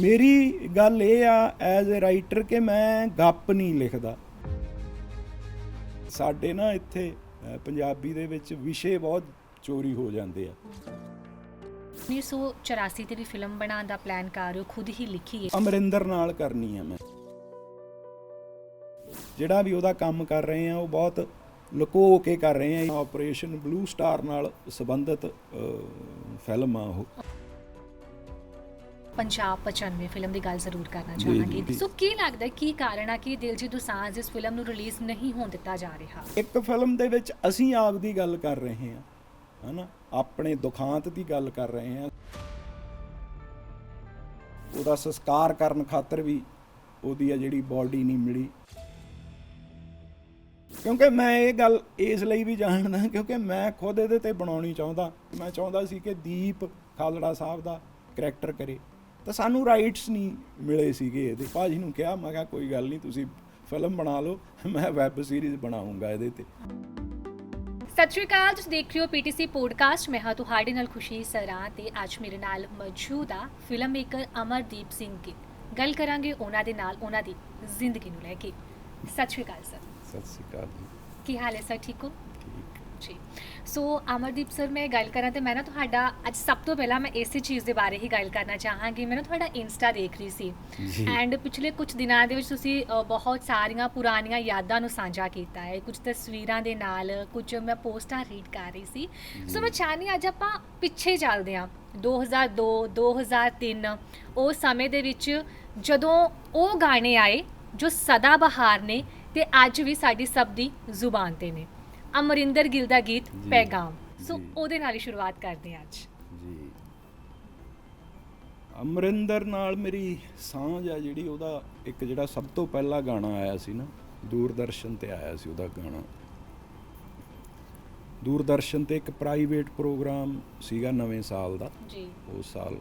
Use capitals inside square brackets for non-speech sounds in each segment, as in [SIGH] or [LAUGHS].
ਮੇਰੀ ਗੱਲ ਇਹ ਆ ਐਜ਼ ਅ ਰਾਈਟਰ ਕਿ ਮੈਂ ਗੱਪ ਨਹੀਂ ਲਿਖਦਾ। ਸਾਡੇ ਨਾ ਇੱਥੇ ਪੰਜਾਬੀ ਦੇ ਵਿੱਚ ਵਿਸ਼ੇ ਬਹੁਤ ਚੋਰੀ ਹੋ ਜਾਂਦੇ ਆ। 1984 ਤੇ ਵੀ ਫਿਲਮ ਬਣਾਉਣ ਦਾ ਪਲਾਨ ਕਰ ਰਹੇ ਹੋ ਖੁਦ ਹੀ ਲਿਖੀ ਹੈ। ਅਮਰਿੰਦਰ ਨਾਲ ਕਰਨੀ ਆ ਮੈਂ। ਜਿਹੜਾ ਵੀ ਉਹਦਾ ਕੰਮ ਕਰ ਰਹੇ ਆ ਉਹ ਬਹੁਤ ਲੁਕੋ ਕੇ ਕਰ ਰਹੇ ਆ। ਆਪਰੇਸ਼ਨ ਬਲੂ ਸਟਾਰ ਨਾਲ ਸੰਬੰਧਿਤ ਫਿਲਮ ਆ ਉਹ। ਪੰਜਾਬ 95 ਫਿਲਮ ਦੀ ਗੱਲ ਜ਼ਰੂਰ ਕਰਨਾ ਜੀ, ਚਾਹਾਂਗੀ। ਜੀ। ਸੋ ਕੀ ਲੱਗਦਾ ਹੈ, ਕੀ ਕਾਰਨ ਆ ਕਿ ਦਿਲਜੀਤ ਦੋਸਾਂਝ ਇਸ ਫਿਲਮ ਨੂੰ ਰਿਲੀਜ਼ ਨਹੀਂ ਹੋਣ ਦਿੱਤਾ ਜਾ ਰਿਹਾ? ਇੱਕ ਫਿਲਮ ਦੇ ਵਿੱਚ ਅਸੀਂ ਆਪ ਦੀ ਗੱਲ ਕਰ ਰਹੇ ਹਾਂ ਹਨਾ? ਆਪਣੇ ਦੁਖਾਂਤ ਦੀ ਗੱਲ ਕਰ ਰਹੇ ਹਾਂ। ਉਹਦਾ ਸੰਸਕਾਰ ਕਰਨ ਖਾਤਰ ਵੀ ਉਹਦੀ ਆ ਜਿਹੜੀ ਬਾਡੀ ਨਹੀਂ ਮਿਲੀ। ਕਿਉਂਕਿ ਮੈਂ ਇਹ ਗੱਲ ਇਸ ਲਈ ਵੀ ਜਾਣਦਾ ਕਿਉਂਕਿ ਮੈਂ ਖੁਦ ਇਹਦੇ ਤੇ ਬਣਾਉਣੀ ਚਾਹੁੰਦਾ। ਮੈਂ ਚਾਹੁੰਦਾ ਸੀ ਕਿ ਦੀਪ ਖਾਲੜਾ ਸਾਹਿਬ ਦਾ ਕਰੈਕਟਰ ਕਰੇ। ਤਾਂ ਸਾਨੂੰ ਰਾਈਟਸ ਨਹੀਂ ਮਿਲੇ ਸੀਗੇ ਇਹਦੇ। ਭਾਜੀ ਨੂੰ ਕਿਹਾ ਮੈਂ ਕਿਹਾ ਕੋਈ ਗੱਲ ਨਹੀਂ ਤੁਸੀਂ ਫਿਲਮ ਬਣਾ ਲਓ ਮੈਂ ਵੈਬ ਸੀਰੀਜ਼ ਬਣਾਉਂਗਾ ਇਹਦੇ ਤੇ। ਸਤਿ ਸ਼੍ਰੀ ਅਕਾਲ ਤੁਸੀਂ ਦੇਖ ਰਹੇ ਹੋ ਪੀਟੀਸੀ ਪੋਡਕਾਸਟ ਮੈਂ ਹਾਂ ਤੁਹਾਡੇ ਨਾਲ ਖੁਸ਼ੀ ਸਰਾਂ ਤੇ ਅੱਜ ਮੇਰੇ ਨਾਲ ਮੌਜੂਦ ਆ ਫਿਲਮ ਮੇਕਰ ਅਮਰਦੀਪ ਸਿੰਘ ਗਿੱਲ ਗੱਲ ਕਰਾਂਗੇ ਉਹਨਾਂ ਦੇ ਨਾਲ ਉਹਨਾਂ ਦੀ ਜ਼ਿੰਦਗੀ ਨੂੰ ਲੈ ਕੇ। ਸਤਿ ਸ਼੍ਰੀ ਅਕਾਲ ਸਰ। ਸਤਿ ਸ਼੍ਰੀ ਅਕਾਲ ਕੀ ਹਾਲ ਹੈ ਸਰ? ਠੀਕ ਹੋ? ਸੋ ਅਮਰਦੀਪ ਸਰ ਮੈਂ ਗੱਲ ਕਰਾਂ ਤੇ ਮੈਂ ਨਾ ਤੁਹਾਡਾ ਅੱਜ ਸਭ ਤੋਂ ਪਹਿਲਾਂ ਮੈਂ ਇਸੇ ਚੀਜ਼ ਦੇ ਬਾਰੇ ਹੀ ਗੱਲ ਕਰਨਾ ਚਾਹਾਂਗੀ। ਮੈਂ ਨਾ ਤੁਹਾਡਾ ਇੰਸਟਾ ਦੇਖ ਰਹੀ ਸੀ। ਐਂਡ ਪਿਛਲੇ ਕੁਝ ਦਿਨਾਂ ਦੇ ਵਿੱਚ ਤੁਸੀਂ ਅ, ਬਹੁਤ ਸਾਰੀਆਂ ਪੁਰਾਣੀਆਂ ਯਾਦਾਂ ਨੂੰ ਸਾਂਝਾ ਕੀਤਾ ਹੈ। ਕੁਝ ਤਸਵੀਰਾਂ ਦੇ ਨਾਲ ਕੁਝ ਮੈਂ ਪੋਸਟਾਂ ਰੀਡ ਕਰ ਰਹੀ ਸੀ। ਸੋ ਮੈਂ ਚਾਹਨੀ ਅੱਜ ਆਪਾਂ ਪਿੱਛੇ ਚੱਲਦੇ ਹਾਂ। 2002 2003 ਉਹ ਸਮੇਂ ਦੇ ਵਿੱਚ ਜਦੋਂ ਉਹ ਗਾਣੇ ਆਏ ਜੋ ਸਦਾ ਬਹਾਰ ਨੇ ਤੇ ਅੱਜ ਵੀ ਸਾਡੀ ਸਭ ਦੀ ਜ਼ੁਬਾਨ ਤੇ ਨੇ। ਅਮਰਿੰਦਰ ਗਿੱਲ ਦਾ ਗੀਤ ਜੀ, ਪੈਗਾਮ। ਸੋ ਜੀ। ਉਹਦੇ ਨਾਲ ਹੀ ਸ਼ੁਰੂਆਤ ਕਰਦੇ ਹਾਂ ਅੱਜ। ਜੀ। ਅਮਰਿੰਦਰ ਨਾਲ ਮੇਰੀ ਸਾਂਝ ਆ ਜਿਹੜੀ ਉਹਦਾ ਇੱਕ ਜਿਹੜਾ ਸਭ ਤੋਂ ਪਹਿਲਾ ਗਾਣਾ ਆਇਆ ਸੀ ਨਾ ਦੂਰਦਰਸ਼ਨ ਤੇ ਆਇਆ ਸੀ ਉਹਦਾ ਗਾਣਾ। ਦੂਰਦਰਸ਼ਨ ਤੇ ਇੱਕ ਪ੍ਰਾਈਵੇਟ ਪ੍ਰੋਗਰਾਮ ਸੀਗਾ ਨਵੇਂ ਸਾਲ ਦਾ। ਜੀ। ਉਸ ਸਾਲ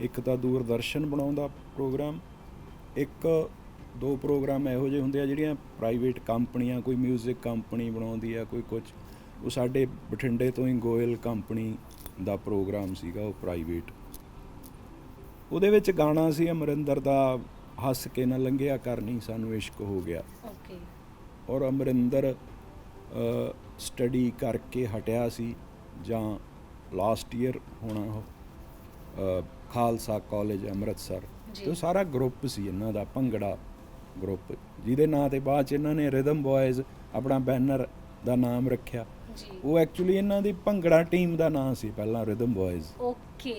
ਇੱਕ ਤਾਂ ਦੂਰਦਰਸ਼ਨ ਬਣਾਉਂਦਾ ਪ੍ਰੋਗਰਾਮ ਇੱਕ ਦੋ ਪ੍ਰੋਗਰਾਮ ਇਹੋ ਜਿਹੇ ਹੁੰਦੇ ਆ ਜਿਹੜੀਆਂ ਪ੍ਰਾਈਵੇਟ ਕੰਪਨੀਆਂ ਕੋਈ 뮤직 ਕੰਪਨੀ ਬਣਾਉਂਦੀ ਆ ਕੋਈ ਕੁਝ ਉਹ ਸਾਡੇ ਬਠਿੰਡੇ ਤੋਂ ਹੀ ਗੋਇਲ ਕੰਪਨੀ ਦਾ ਪ੍ਰੋਗਰਾਮ ਸੀਗਾ ਉਹ ਪ੍ਰਾਈਵੇਟ ਉਹਦੇ ਵਿੱਚ ਗਾਣਾ ਸੀ ਅਮਰਿੰਦਰ ਦਾ ਹੱਸ ਕੇ ਨਾ ਲੰਘਿਆ ਕਰਨੀ ਸਾਨੂੰ ਇਸ਼ਕ ਹੋ ਗਿਆ। ਓਕੇ ਔਰ ਅਮਰਿੰਦਰ ਸਟੱਡੀ ਕਰਕੇ ਹਟਿਆ ਸੀ ਜਾਂ ਲਾਸਟ ਈਅਰ ਹੋਣਾ ਖਾਲਸਾ ਕਾਲਜ ਅੰਮ੍ਰਿਤਸਰ। ਤੇ ਸਾਰਾ ਗਰੁੱਪ ਸੀ ਇਹਨਾਂ ਦਾ ਭੰਗੜਾ। ਗਰੁੱਪ ਜਿਹਦੇ ਨਾਂ ਤੇ ਬਾਅਦ ਚ ਇਹਨਾਂ ਨੇ ਰਿਦਮ ਬॉयਜ਼ ਆਪਣਾ ਬੈਨਰ ਦਾ ਨਾਮ ਰੱਖਿਆ। ਉਹ ਐਕਚੁਅਲੀ ਇਹਨਾਂ ਦੀ ਭੰਗੜਾ ਟੀਮ ਦਾ ਨਾਮ ਸੀ ਪਹਿਲਾਂ ਰਿਦਮ ਬॉयਜ਼ ਓਕੇ।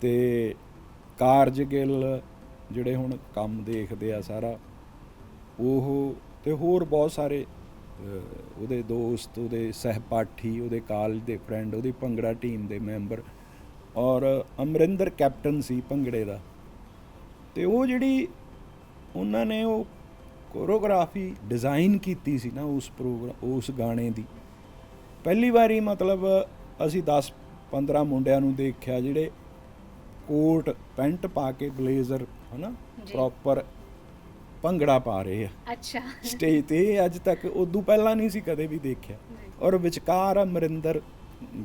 ਤੇ ਕਾਰਜ ਗਿੱਲ ਜਿਹੜੇ ਹੁਣ ਕੰਮ ਦੇਖਦੇ ਆ ਸਾਰਾ ਉਹ ਤੇ ਹੋਰ ਬਹੁਤ ਸਾਰੇ ਉਹਦੇ ਦੋਸਤ ਉਹਦੇ ਸਹਿਪਾਠੀ ਉਹਦੇ ਕਾਲਜ ਦੇ ਫਰੈਂਡ ਉਹਦੀ ਭੰਗੜਾ ਟੀਮ ਦੇ ਮੈਂਬਰ ਔਰ ਅਮਰਿੰਦਰ ਕੈਪਟਨ ਸੀ ਭੰਗੜੇ ਦਾ। ਤੇ ਉਹ ਜਿਹੜੀ ਉਹਨਾਂ ਨੇ ਉਹ ਕੋਰੀਓਗ੍ਰਾਫੀ ਡਿਜ਼ਾਈਨ ਕੀਤੀ ਸੀ ਨਾ ਉਸ ਪ੍ਰੋਗਰਾਮ ਉਸ ਗਾਣੇ ਦੀ। ਪਹਿਲੀ ਵਾਰੀ ਮਤਲਬ ਅਸੀਂ 10 15 ਮੁੰਡਿਆਂ ਨੂੰ ਦੇਖਿਆ ਜਿਹੜੇ ਕੋਟ ਪੈਂਟ ਪਾ ਕੇ ਬਲੇਜ਼ਰ ਹਨਾ। ਪ੍ਰੋਪਰ ਭੰਗੜਾ ਪਾ ਰਹੇ ਆ। ਅੱਛਾ। ਸਟੇਜ ਤੇ ਅੱਜ ਤੱਕ ਉਦੋਂ ਪਹਿਲਾਂ ਨਹੀਂ ਸੀ ਕਦੇ ਵੀ ਦੇਖਿਆ। ਔਰ ਵਿਚਕਾਰ ਅਮਰਿੰਦਰ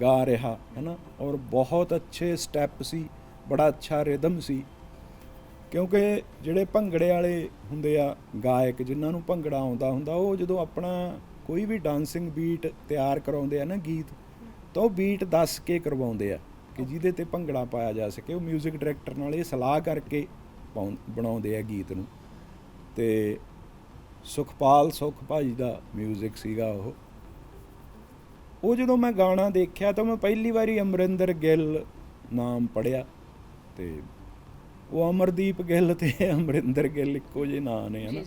ਗਾ ਰਿਹਾ ਹਨਾ ਔਰ ਬਹੁਤ ਅੱਛੇ ਸਟੈਪ ਸੀ ਬੜਾ ਅੱਛਾ ਰਿਦਮ ਸੀ। ਕਿਉਂਕਿ ਜਿਹੜੇ ਭੰਗੜੇ ਵਾਲੇ ਹੁੰਦੇ ਆ ਗਾਇਕ ਜਿਨ੍ਹਾਂ ਨੂੰ ਭੰਗੜਾ ਆਉਂਦਾ ਹੁੰਦਾ ਉਹ ਜਦੋਂ ਆਪਣਾ ਕੋਈ ਵੀ ਡਾਂਸਿੰਗ ਬੀਟ ਤਿਆਰ ਕਰਾਉਂਦੇ ਆ ਨਾ ਗੀਤ ਤਾਂ ਉਹ ਬੀਟ ਦੱਸ ਕੇ ਕਰਵਾਉਂਦੇ ਆ ਕਿ ਜਿਹਦੇ ਤੇ ਭੰਗੜਾ ਪਾਇਆ ਜਾ ਸਕੇ ਉਹ 뮤직 ਡਾਇਰੈਕਟਰ ਨਾਲ ਇਹ ਸਲਾਹ ਕਰਕੇ ਪਾਉਂ- ਬਣਾਉਂਦੇ ਆ ਗੀਤ ਨੂੰ ਤੇ ਸੁਖਪਾਲ ਸੁਖ ਭਾਜੀ ਦਾ 뮤직 ਸੀਗਾ ਉਹ ਉਹ ਜਦੋਂ ਮੈਂ ਗਾਣਾ ਦੇਖਿਆ ਤਾਂ ਮੈਂ ਪਹਿਲੀ ਵਾਰੀ ਅਮਰਿੰਦਰ ਗਿੱਲ ਨਾਮ ਪੜਿਆ ਤੇ ਉਹ ਅਮਰਦੀਪ ਗਿੱਲ ਤੇ ਅਮਰਿੰਦਰ ਗਿੱਲ ਇੱਕੋ ਜਿਹੇ ਨਾਂ ਨੇ ਹਨਾ?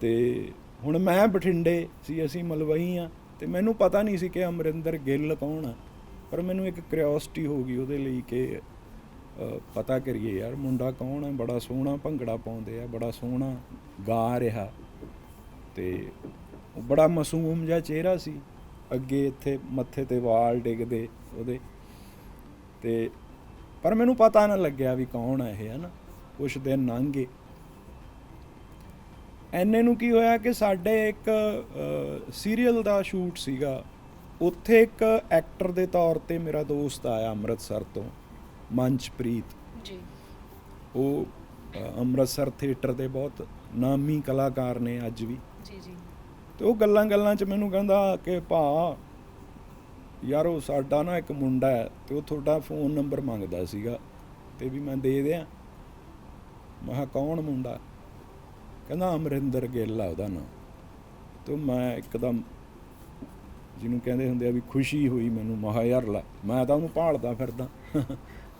ਤੇ ਹੁਣ ਮੈਂ ਬਠਿੰਡੇ ਸੀ ਅਸੀਂ ਮਲਵਈ ਆ ਤੇ ਮੈਨੂੰ ਪਤਾ ਨਹੀਂ ਸੀ ਕਿ ਅਮਰਿੰਦਰ ਗਿੱਲ ਕੌਣ ਆ ਪਰ ਮੈਨੂੰ ਇੱਕ ਕਿਉਰਿਓਸਿਟੀ ਹੋ ਗਈ ਉਹਦੇ ਲਈ ਕਿ ਪਤਾ ਕਰੀਏ ਯਾਰ ਮੁੰਡਾ ਕੌਣ ਹੈ ਬੜਾ ਸੋਹਣਾ ਭੰਗੜਾ ਪਾਉਂਦੇ ਆ ਬੜਾ ਸੋਹਣਾ ਗਾ ਰਿਹਾ। ਤੇ ਉਹ ਬੜਾ ਮਾਸੂਮ ਜਿਹਾ ਚਿਹਰਾ ਸੀ ਅੱਗੇ ਇੱਥੇ ਮੱਥੇ ਤੇ ਵਾਲ ਡਿੱਗਦੇ ਉਹਦੇ। ਤੇ ਪਰ ਮੈਨੂੰ ਪਤਾ ਨਾ ਲੱਗਿਆ ਵੀ ਕੌਣ ਹੈ ਇਹ ਹਨਾ? ਕੁਛ ਦਿਨ ਲੰਘ ਐਨੇ ਨੂੰ ਕੀ ਹੋਇਆ ਕਿ ਸਾਡੇ ਇੱਕ ਸੀਰੀਅਲ ਦਾ ਸ਼ੂਟ ਸੀਗਾ। ਉੱਥੇ ਇੱਕ ਐਕਟਰ ਦੇ ਤੌਰ ਤੇ ਮੇਰਾ ਦੋਸਤ ਆਇਆ ਅੰਮ੍ਰਿਤਸਰ ਤੋਂ ਮਨਚਪ੍ਰੀਤ ਜੀ। ਉਹ ਅੰਮ੍ਰਿਤਸਰ ਥੀਏਟਰ ਦੇ ਬਹੁਤ ਨਾਮੀ ਕਲਾਕਾਰ ਨੇ ਅੱਜ ਵੀ। ਜੀ ਜੀ। ਤੇ ਉਹ ਗੱਲਾਂ ਗੱਲਾਂ 'ਚ ਮੈਨੂੰ ਕਹਿੰਦਾ ਕਿ ਭਾ ਯਾਰ ਉਹ ਸਾਡਾ ਨਾ ਇੱਕ ਮੁੰਡਾ ਹੈ ਤੇ ਉਹ ਤੁਹਾਡਾ ਫੋਨ ਨੰਬਰ ਮੰਗਦਾ ਸੀਗਾ ਤੇ ਵੀ ਮੈਂ ਦੇ ਦਿਆਂ। ਮੈਂ ਕਿਹਾ, ਕੌਣ ਮੁੰਡਾ? ਕਹਿੰਦਾ, ਅਮਰਿੰਦਰ ਗਿੱਲ ਆ ਉਹਦਾ ਨਾਂ। ਤੇ ਮੈਂ ਇੱਕਦਮ ਜਿਹਨੂੰ ਕਹਿੰਦੇ ਹੁੰਦੇ ਆ ਵੀ ਖੁਸ਼ੀ ਹੋਈ ਮੈਨੂੰ। ਮਹਾ ਯਾਰ ਲੈ, ਮੈਂ ਤਾਂ ਉਹਨੂੰ ਭਾਲਦਾ ਫਿਰਦਾ।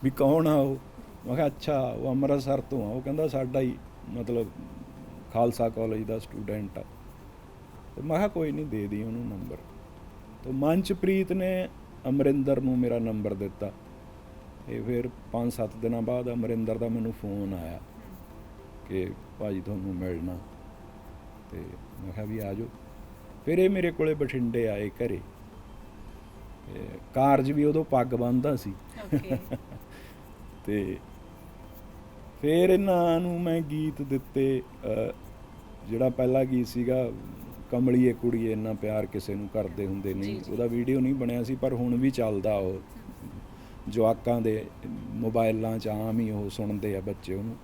ਵੀ ਕੌਣ ਆ ਉਹ? ਮੈਂ ਕਿਹਾ, ਅੱਛਾ, ਉਹ ਅੰਮ੍ਰਿਤਸਰ ਤੋਂ ਆ। ਉਹ ਕਹਿੰਦਾ, ਸਾਡਾ ਹੀ ਮਤਲਬ ਖਾਲਸਾ ਕਾਲਜ ਦਾ ਸਟੂਡੈਂਟ ਆ। ਤੇ ਮੈਂ ਕਿਹਾ, ਕੋਈ ਨਹੀਂ, ਦੇ ਦੀ ਉਹਨੂੰ ਨੰਬਰ। ਤੇ ਮਨਚਪ੍ਰੀਤ ਨੇ ਅਮਰਿੰਦਰ ਨੂੰ ਮੇਰਾ ਨੰਬਰ ਦਿੱਤਾ। ਇਹ ਫਿਰ 5-7 ਦਿਨਾਂ ਬਾਅਦ ਅਮਰਿੰਦਰ ਦਾ ਮੈਨੂੰ ਫੋਨ ਆਇਆ ਕਿ ਭਾਜੀ ਤੁਹਾਨੂੰ ਮਿਲਣਾ। ਤੇ ਮੈਂ ਕਿਹਾ ਵੀ ਆ ਜਾਓ ਫਿਰ ਇਹ ਮੇਰੇ ਕੋਲੇ ਬਠਿੰਡੇ ਆਏ ਘਰੇ। ਤੇ ਕਾਰਜ ਵੀ ਉਦੋਂ ਪੱਗ ਬੰਨਦਾ ਸੀ। ਤੇ ਫਿਰ ਇਹਨਾਂ ਨੂੰ ਮੈਂ ਗੀਤ ਦਿੱਤੇ। ਜਿਹੜਾ ਪਹਿਲਾ ਗੀਤ ਸੀਗਾ ਕਮਲੀਏ ਕੁੜੀਏ ਇੰਨਾ ਪਿਆਰ ਕਿਸੇ ਨੂੰ ਕਰਦੇ ਹੁੰਦੇ ਨਹੀਂ। ਉਹਦਾ ਵੀਡੀਓ ਨਹੀਂ ਬਣਿਆ ਸੀ ਪਰ ਹੁਣ ਵੀ ਚੱਲਦਾ ਉਹ। ਜਵਾਕਾਂ ਦੇ ਮੋਬਾਈਲਾਂ 'ਚ ਆਮ ਹੀ ਉਹ ਸੁਣਦੇ ਆ ਬੱਚੇ ਉਹਨੂੰ।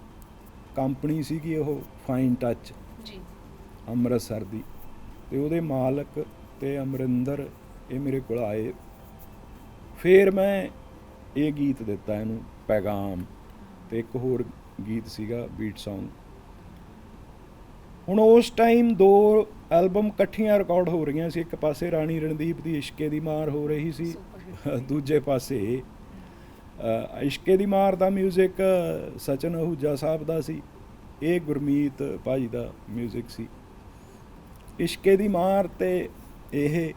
ਕੰਪਨੀ ਸੀਗੀ ਉਹ ਫਾਈਨ ਟੱਚ ਜੀ। ਅੰਮ੍ਰਿਤਸਰ ਦੀ। ਤੇ ਉਹਦੇ ਮਾਲਕ ਤੇ ਅਮਰਿੰਦਰ ਇਹ ਮੇਰੇ ਕੋਲ ਆਏ। ਫਿਰ ਮੈਂ ਇਹ ਗੀਤ ਦਿੱਤਾ ਇਹਨੂੰ ਪੈਗਾਮ। ਤੇ ਇੱਕ ਹੋਰ ਗੀਤ ਸੀਗਾ ਬੀਟ Song ਹੁਣ ਉਸ ਟਾਈਮ ਦੋ ਐਲਬਮ ਇਕੱਠੀਆਂ ਰਿਕਾਰਡ ਹੋ ਰਹੀਆਂ ਸੀ ਇੱਕ ਪਾਸੇ ਰਾਣੀ ਰਣਦੀਪ ਦੀ ਇਸ਼ਕੇ ਦੀ ਮਾਰ ਹੋ ਰਹੀ ਸੀ Super ਦੂਜੇ ਪਾਸੇ ਅ, ਇਸ਼ਕੇ ਦੀ ਮਾਰ ਦਾ 뮤직 ਸਚਨ ਅਹੂਜਾ ਸਾਹਿਬ ਦਾ ਸੀ ਇਹ ਗੁਰਮੀਤ ਭਾਜੀ ਦਾ 뮤직 ਸੀ ਇਸ਼ਕੇ ਦੀ ਮਾਰ ਤੇ ਇਹ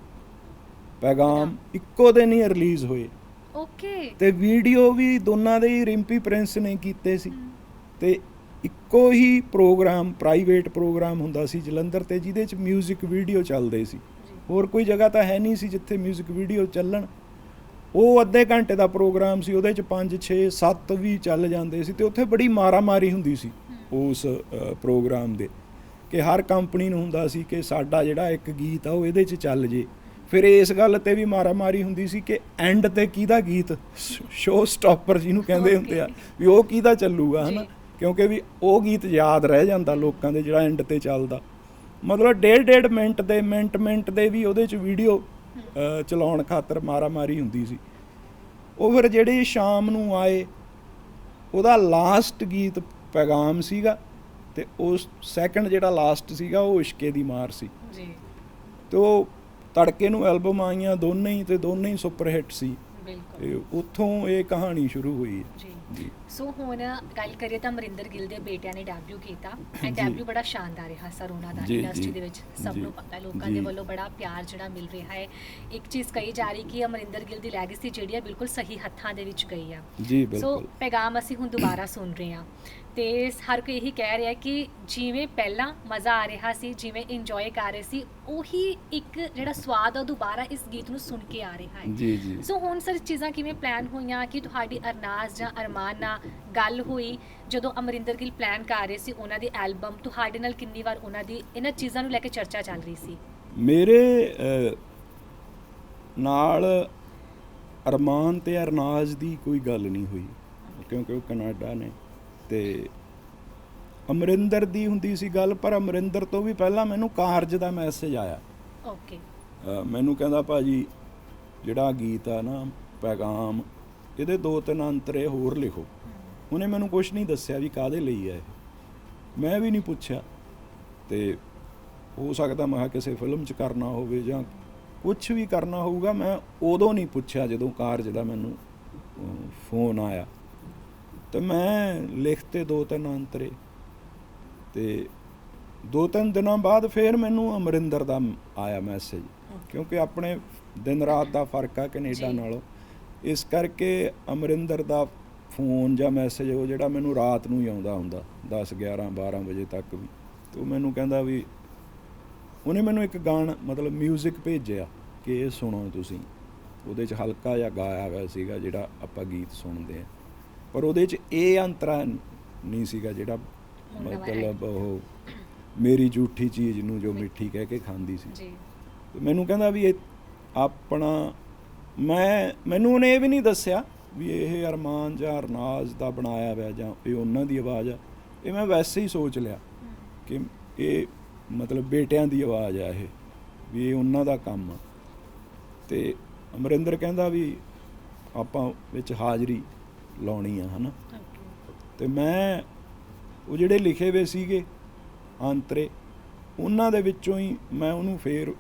ਪੈਗਾਮ ਇੱਕੋ ਦਿਨ ਹੀ ਰਿਲੀਜ਼ ਹੋਏ ਓਕੇ ਤੇ ਵੀਡੀਓ ਵੀ ਦੋਨਾਂ ਦੇ ਹੀ ਰਿੰਪੀ ਪ੍ਰਿੰਸ ਨੇ ਕੀਤੇ ਸੀ ਤੇ ਇੱਕੋ ਹੀ ਪ੍ਰੋਗਰਾਮ ਪ੍ਰਾਈਵੇਟ ਪ੍ਰੋਗਰਾਮ ਹੁੰਦਾ ਸੀ ਜਲੰਧਰ ਤੇ ਜਿਹਦੇ ਚ 뮤직 ਵੀਡੀਓ ਚੱਲਦੇ ਸੀ ਜੀ ਹੋਰ ਕੋਈ ਜਗ੍ਹਾ ਤਾਂ ਹੈ ਨਹੀਂ ਸੀ ਜਿੱਥੇ 뮤직 ਵੀਡੀਓ ਚੱਲਣ ਉਹ ਅੱਧੇ ਘੰਟੇ ਦਾ ਪ੍ਰੋਗਰਾਮ ਸੀ ਉਹਦੇ ਚ 5 6 7 ਵੀ ਚੱਲ ਜਾਂਦੇ ਸੀ ਤੇ ਉੱਥੇ ਬੜੀ ਮਾਰਾਮਾਰੀ ਹੁੰਦੀ ਸੀ ਉਸ ਅ, ਪ੍ਰੋਗਰਾਮ ਦੇ ਕਿ ਹਰ ਕੰਪਨੀ ਨੂੰ ਹੁੰਦਾ ਸੀ ਕਿ ਸਾਡਾ ਜਿਹੜਾ ਇੱਕ ਗੀਤ ਆ ਉਹ ਇਹਦੇ ਚ ਚੱਲ ਜੇ ਫਿਰ ਇਸ ਗੱਲ ਤੇ ਵੀ ਮਾਰਾਮਾਰੀ ਹੁੰਦੀ ਸੀ ਕਿ ਐਂਡ ਤੇ ਕਿਹਦਾ ਗੀਤ ਸ਼ੋ ਸਟਾਪਰ ਜਿਹਨੂੰ ਕਹਿੰਦੇ ਹੁੰਦੇ ਆ ਵੀ ਉਹ ਕਿਹਦਾ ਚੱਲੂਗਾ ਹਨਾ ਜੀ। ਕਿਉਂਕਿ ਵੀ ਉਹ ਗੀਤ ਯਾਦ ਰਹਿ ਜਾਂਦਾ ਲੋਕਾਂ ਦੇ ਜਿਹੜਾ ਐਂਡ ਤੇ ਚੱਲਦਾ। ਮਤਲਬ ਡੇਢ ਡੇਢ ਮਿੰਟ ਦੇ ਮਿੰਟ ਮਿੰਟ ਦੇ ਵੀ ਉਹਦੇ ਚ ਵੀਡੀਓ ਚਲਾਉਣ ਖਾਤਰ ਮਾਰਾਮਾਰੀ ਹੁੰਦੀ ਸੀ। ਉਹ ਫਿਰ ਜਿਹੜੇ ਸ਼ਾਮ ਨੂੰ ਆਏ ਉਹਦਾ ਲਾਸਟ ਗੀਤ ਪੈਗਾਮ ਸੀਗਾ ਤੇ ਉਸ ਸੈਕੰਡ ਜਿਹੜਾ ਲਾਸਟ ਸੀਗਾ ਉਹ ਇਸ਼ਕੇ ਦੀ ਮਾਰ ਸੀ। ਜੀ। ਤੇ ਉਹ ਤੜਕੇ ਨੂੰ ਐਲਬਮ ਆਈਆਂ ਦੋਨੇ ਹੀ ਤੇ ਦੋਨੇ ਹੀ ਸੁਪਰ ਹਿੱਟ ਸੀ। ਬਿਲਕੁਲ। ਤੇ ਉੱਥੋਂ ਇਹ ਕਹਾਣੀ ਸ਼ੁਰੂ ਹੋਈ ਜੀ। ਸੋ ਹੁਣ ਗੱਲ ਕਰੀਏ ਤਾਂ ਅਮਰਿੰਦਰ ਗਿੱਲ ਦੇ ਬੇਟਿਆਂ ਨੇ ਡੈਬਿਊ ਕੀਤਾ ਐਂਡ। ਡੈਬਿਊ ਬੜਾ ਸ਼ਾਨਦਾਰ ਰਿਹਾ ਸਰ ਉਹਨਾਂ ਦਾ ਇੰਡਸਟਰੀ ਦੇ ਵਿੱਚ। ਸਭ ਨੂੰ ਪਤਾ ਲੋਕਾਂ। ਦੇ ਵੱਲੋਂ ਬੜਾ ਪਿਆਰ ਜਿਹੜਾ ਮਿਲ ਰਿਹਾ ਹੈ। ਇੱਕ ਚੀਜ਼ ਕਹੀ ਜਾ ਰਹੀ ਕਿ ਅਮਰਿੰਦਰ ਗਿੱਲ ਦੀ ਲੈਗੇਸੀ ਜਿਹੜੀ ਹੈ ਬਿਲਕੁਲ ਸਹੀ ਹੱਥਾਂ ਦੇ ਵਿੱਚ ਗਈ ਆ। ਜੀ ਸੋ ਪੈਗਾਮ ਅਸੀਂ ਹੁਣ ਦੁਬਾਰਾ ਸੁਣ ਰਹੇ ਹਾਂ। ਤੇ ਹਰ ਕੋਈ ਇਹੀ ਕਹਿ ਰਿਹਾ ਕਿ ਜਿਵੇਂ ਪਹਿਲਾਂ ਮਜ਼ਾ ਆ ਰਿਹਾ ਸੀ ਜਿਵੇਂ ਇੰਜੋਏ ਕਰ ਰਹੇ ਸੀ ਉਹੀ ਇੱਕ ਜਿਹੜਾ ਸਵਾਦ ਆ ਉਹ ਦੁਬਾਰਾ ਇਸ ਗੀਤ ਨੂੰ ਸੁਣ ਕੇ ਆ ਰਿਹਾ ਹੈ। ਜੀ ਜੀ। ਸੋ ਹੁਣ ਸਰ ਚੀਜ਼ਾਂ ਕਿਵੇਂ ਪਲਾਨ ਹੋਈਆਂ ਕਿ ਤੁਹਾਡੀ ਅਰਨਾਜ਼ ਜਾਂ ਅਰਮਾਨ ਨਾਲ ਗੱਲ ਹੋਈ ਜਦੋਂ ਅਮਰਿੰਦਰ ਗਿੱਲ ਪਲਾਨ ਕਰ ਰਹੇ ਸੀ ਉਹਨਾਂ ਦੀ ਐਲਬਮ ਤੁਹਾਡੇ ਨਾਲ ਕਿੰਨੀ ਵਾਰ ਉਹਨਾਂ ਦੀ ਇਹਨਾਂ ਚੀਜ਼ਾਂ ਨੂੰ ਲੈ ਕੇ ਚਰਚਾ ਚੱਲ ਰਹੀ ਸੀ? ਮੇਰੇ ਨਾਲ ਅਰਮਾਨ ਤੇ ਅਰਨਾਜ਼ ਦੀ ਕੋਈ ਗੱਲ ਨਹੀਂ ਹੋਈ ਕਿਉਂਕਿ ਉਹ ਕੈਨੇਡਾ ਨੇ ਤੇ ਅਮਰਿੰਦਰ ਦੀ ਹੁੰਦੀ ਸੀ ਗੱਲ ਪਰ ਅਮਰਿੰਦਰ ਤੋਂ ਵੀ ਪਹਿਲਾਂ ਮੈਨੂੰ ਕਾਰਜ ਦਾ ਮੈਸੇਜ ਆਇਆ। ਓਕੇ ਮੈਨੂੰ ਕਹਿੰਦਾ ਭਾਜੀ ਜਿਹੜਾ ਗੀਤ ਆ ਨਾ ਪੈਗਾਮ ਇਹਦੇ ਦੋ ਤਿੰਨ ਅੰਤਰੇ ਹੋਰ ਲਿਖੋ। ਉਹਨੇ ਮੈਨੂੰ ਕੁਝ ਨਹੀਂ ਦੱਸਿਆ ਵੀ ਕਾਦੇ ਲਈ ਆ ਇਹ। ਮੈਂ ਵੀ ਨਹੀਂ ਪੁੱਛਿਆ। ਤੇ ਹੋ ਸਕਦਾ ਮੈਂ ਕਿਸੇ ਫਿਲਮ 'ਚ ਕਰਨਾ ਹੋਵੇ ਜਾਂ ਕੁਝ ਵੀ ਕਰਨਾ ਹੋਊਗਾ ਮੈਂ ਉਦੋਂ ਨਹੀਂ ਪੁੱਛਿਆ ਜਦੋਂ ਕਾਰਜ ਦਾ ਮੈਨੂੰ ਫੋਨ ਆਇਆ। ਤੇ ਮੈਂ ਲਿਖਤੇ ਦੋ ਤਿੰਨ ਅੰਤਰੇ। ਤੇ ਦੋ ਤਿੰਨ ਦਿਨਾਂ ਬਾਅਦ ਫੇਰ ਮੈਨੂੰ ਅਮਰਿੰਦਰ ਦਾ ਆਇਆ ਮੈਸੇਜ ਕਿਉਂਕਿ ਆਪਣੇ ਦਿਨ ਰਾਤ ਦਾ ਫ਼ਰਕ ਆ ਕੈਨੇਡਾ। ਨਾਲੋਂ। ਇਸ ਕਰਕੇ ਅਮਰਿੰਦਰ ਦਾ ਫੋਨ ਜਾਂ ਮੈਸੇਜ ਉਹ ਜਿਹੜਾ ਮੈਨੂੰ ਰਾਤ ਨੂੰ ਹੀ ਆਉਂਦਾ ਹੁੰਦਾ 10 11 12 ਵਜੇ ਤੱਕ ਵੀ। ਤੇ ਉਹ ਮੈਨੂੰ ਕਹਿੰਦਾ ਵੀ ਉਹਨੇ ਮੈਨੂੰ ਇੱਕ ਗਾਣਾ ਮਤਲਬ 뮤직 ਭੇਜਿਆ ਕਿ ਇਹ ਸੁਣੋ ਤੁਸੀਂ। ਉਹਦੇ 'ਚ ਹਲਕਾ ਜਿਹਾ ਗਾਇਆ ਹੋਇਆ ਸੀਗਾ ਜਿਹੜਾ ਆਪਾਂ ਗੀਤ ਸੁਣਦੇ ਆ ਪਰ ਉਹਦੇ 'ਚ ਇਹ ਅੰਤਰਾ ਨਹੀਂ ਸੀਗਾ ਜਿਹੜਾ ਮਤਲਬ ਉਹ ਮੇਰੀ ਝੂਠੀ ਚੀਜ਼ ਨੂੰ ਜੋ ਮਿੱਠੀ ਕਹਿ ਕੇ ਖਾਂਦੀ ਸੀ। ਜੀ। ਮੈਨੂੰ ਕਹਿੰਦਾ ਵੀ ਇਹ ਆਪਣਾ ਮੈਂ ਮੈਨੂੰ ਉਹਨੇ ਇਹ ਵੀ ਨਹੀਂ ਦੱਸਿਆ ਵੀ ਇਹ ਅਰਮਾਨ ਜਾਂ ਅਰਨਾਜ਼ ਦਾ ਬਣਾਇਆ ਹੋਇਆ ਜਾਂ ਇਹ ਉਹਨਾਂ ਦੀ ਆਵਾਜ਼ ਆ। ਇਹ ਮੈਂ ਵੈਸੇ ਹੀ ਸੋਚ ਲਿਆ ਕਿ ਇਹ ਮਤਲਬ ਬੇਟਿਆਂ ਦੀ ਆਵਾਜ਼ ਆ ਇਹ, ਵੀ ਇਹ ਉਹਨਾਂ ਦਾ ਕੰਮ ਆ। ਤੇ ਅਮਰਿੰਦਰ ਕਹਿੰਦਾ ਵੀ ਆਪਾਂ ਵਿੱਚ ਹਾਜ਼ਰੀ ਲਾਉਣੀ ਆ, ਹਨਾ? ਤੇ ਮੈਂ ਉਹ ਜਿਹੜੇ ਲਿਖੇ ਹੋਏ ਸੀਗੇ ਅੰਤਰੇ, ਉਹਨਾਂ ਦੇ ਵਿੱਚੋਂ ਹੀ ਮੈਂ ਉਹਨੂੰ ਫੇਰ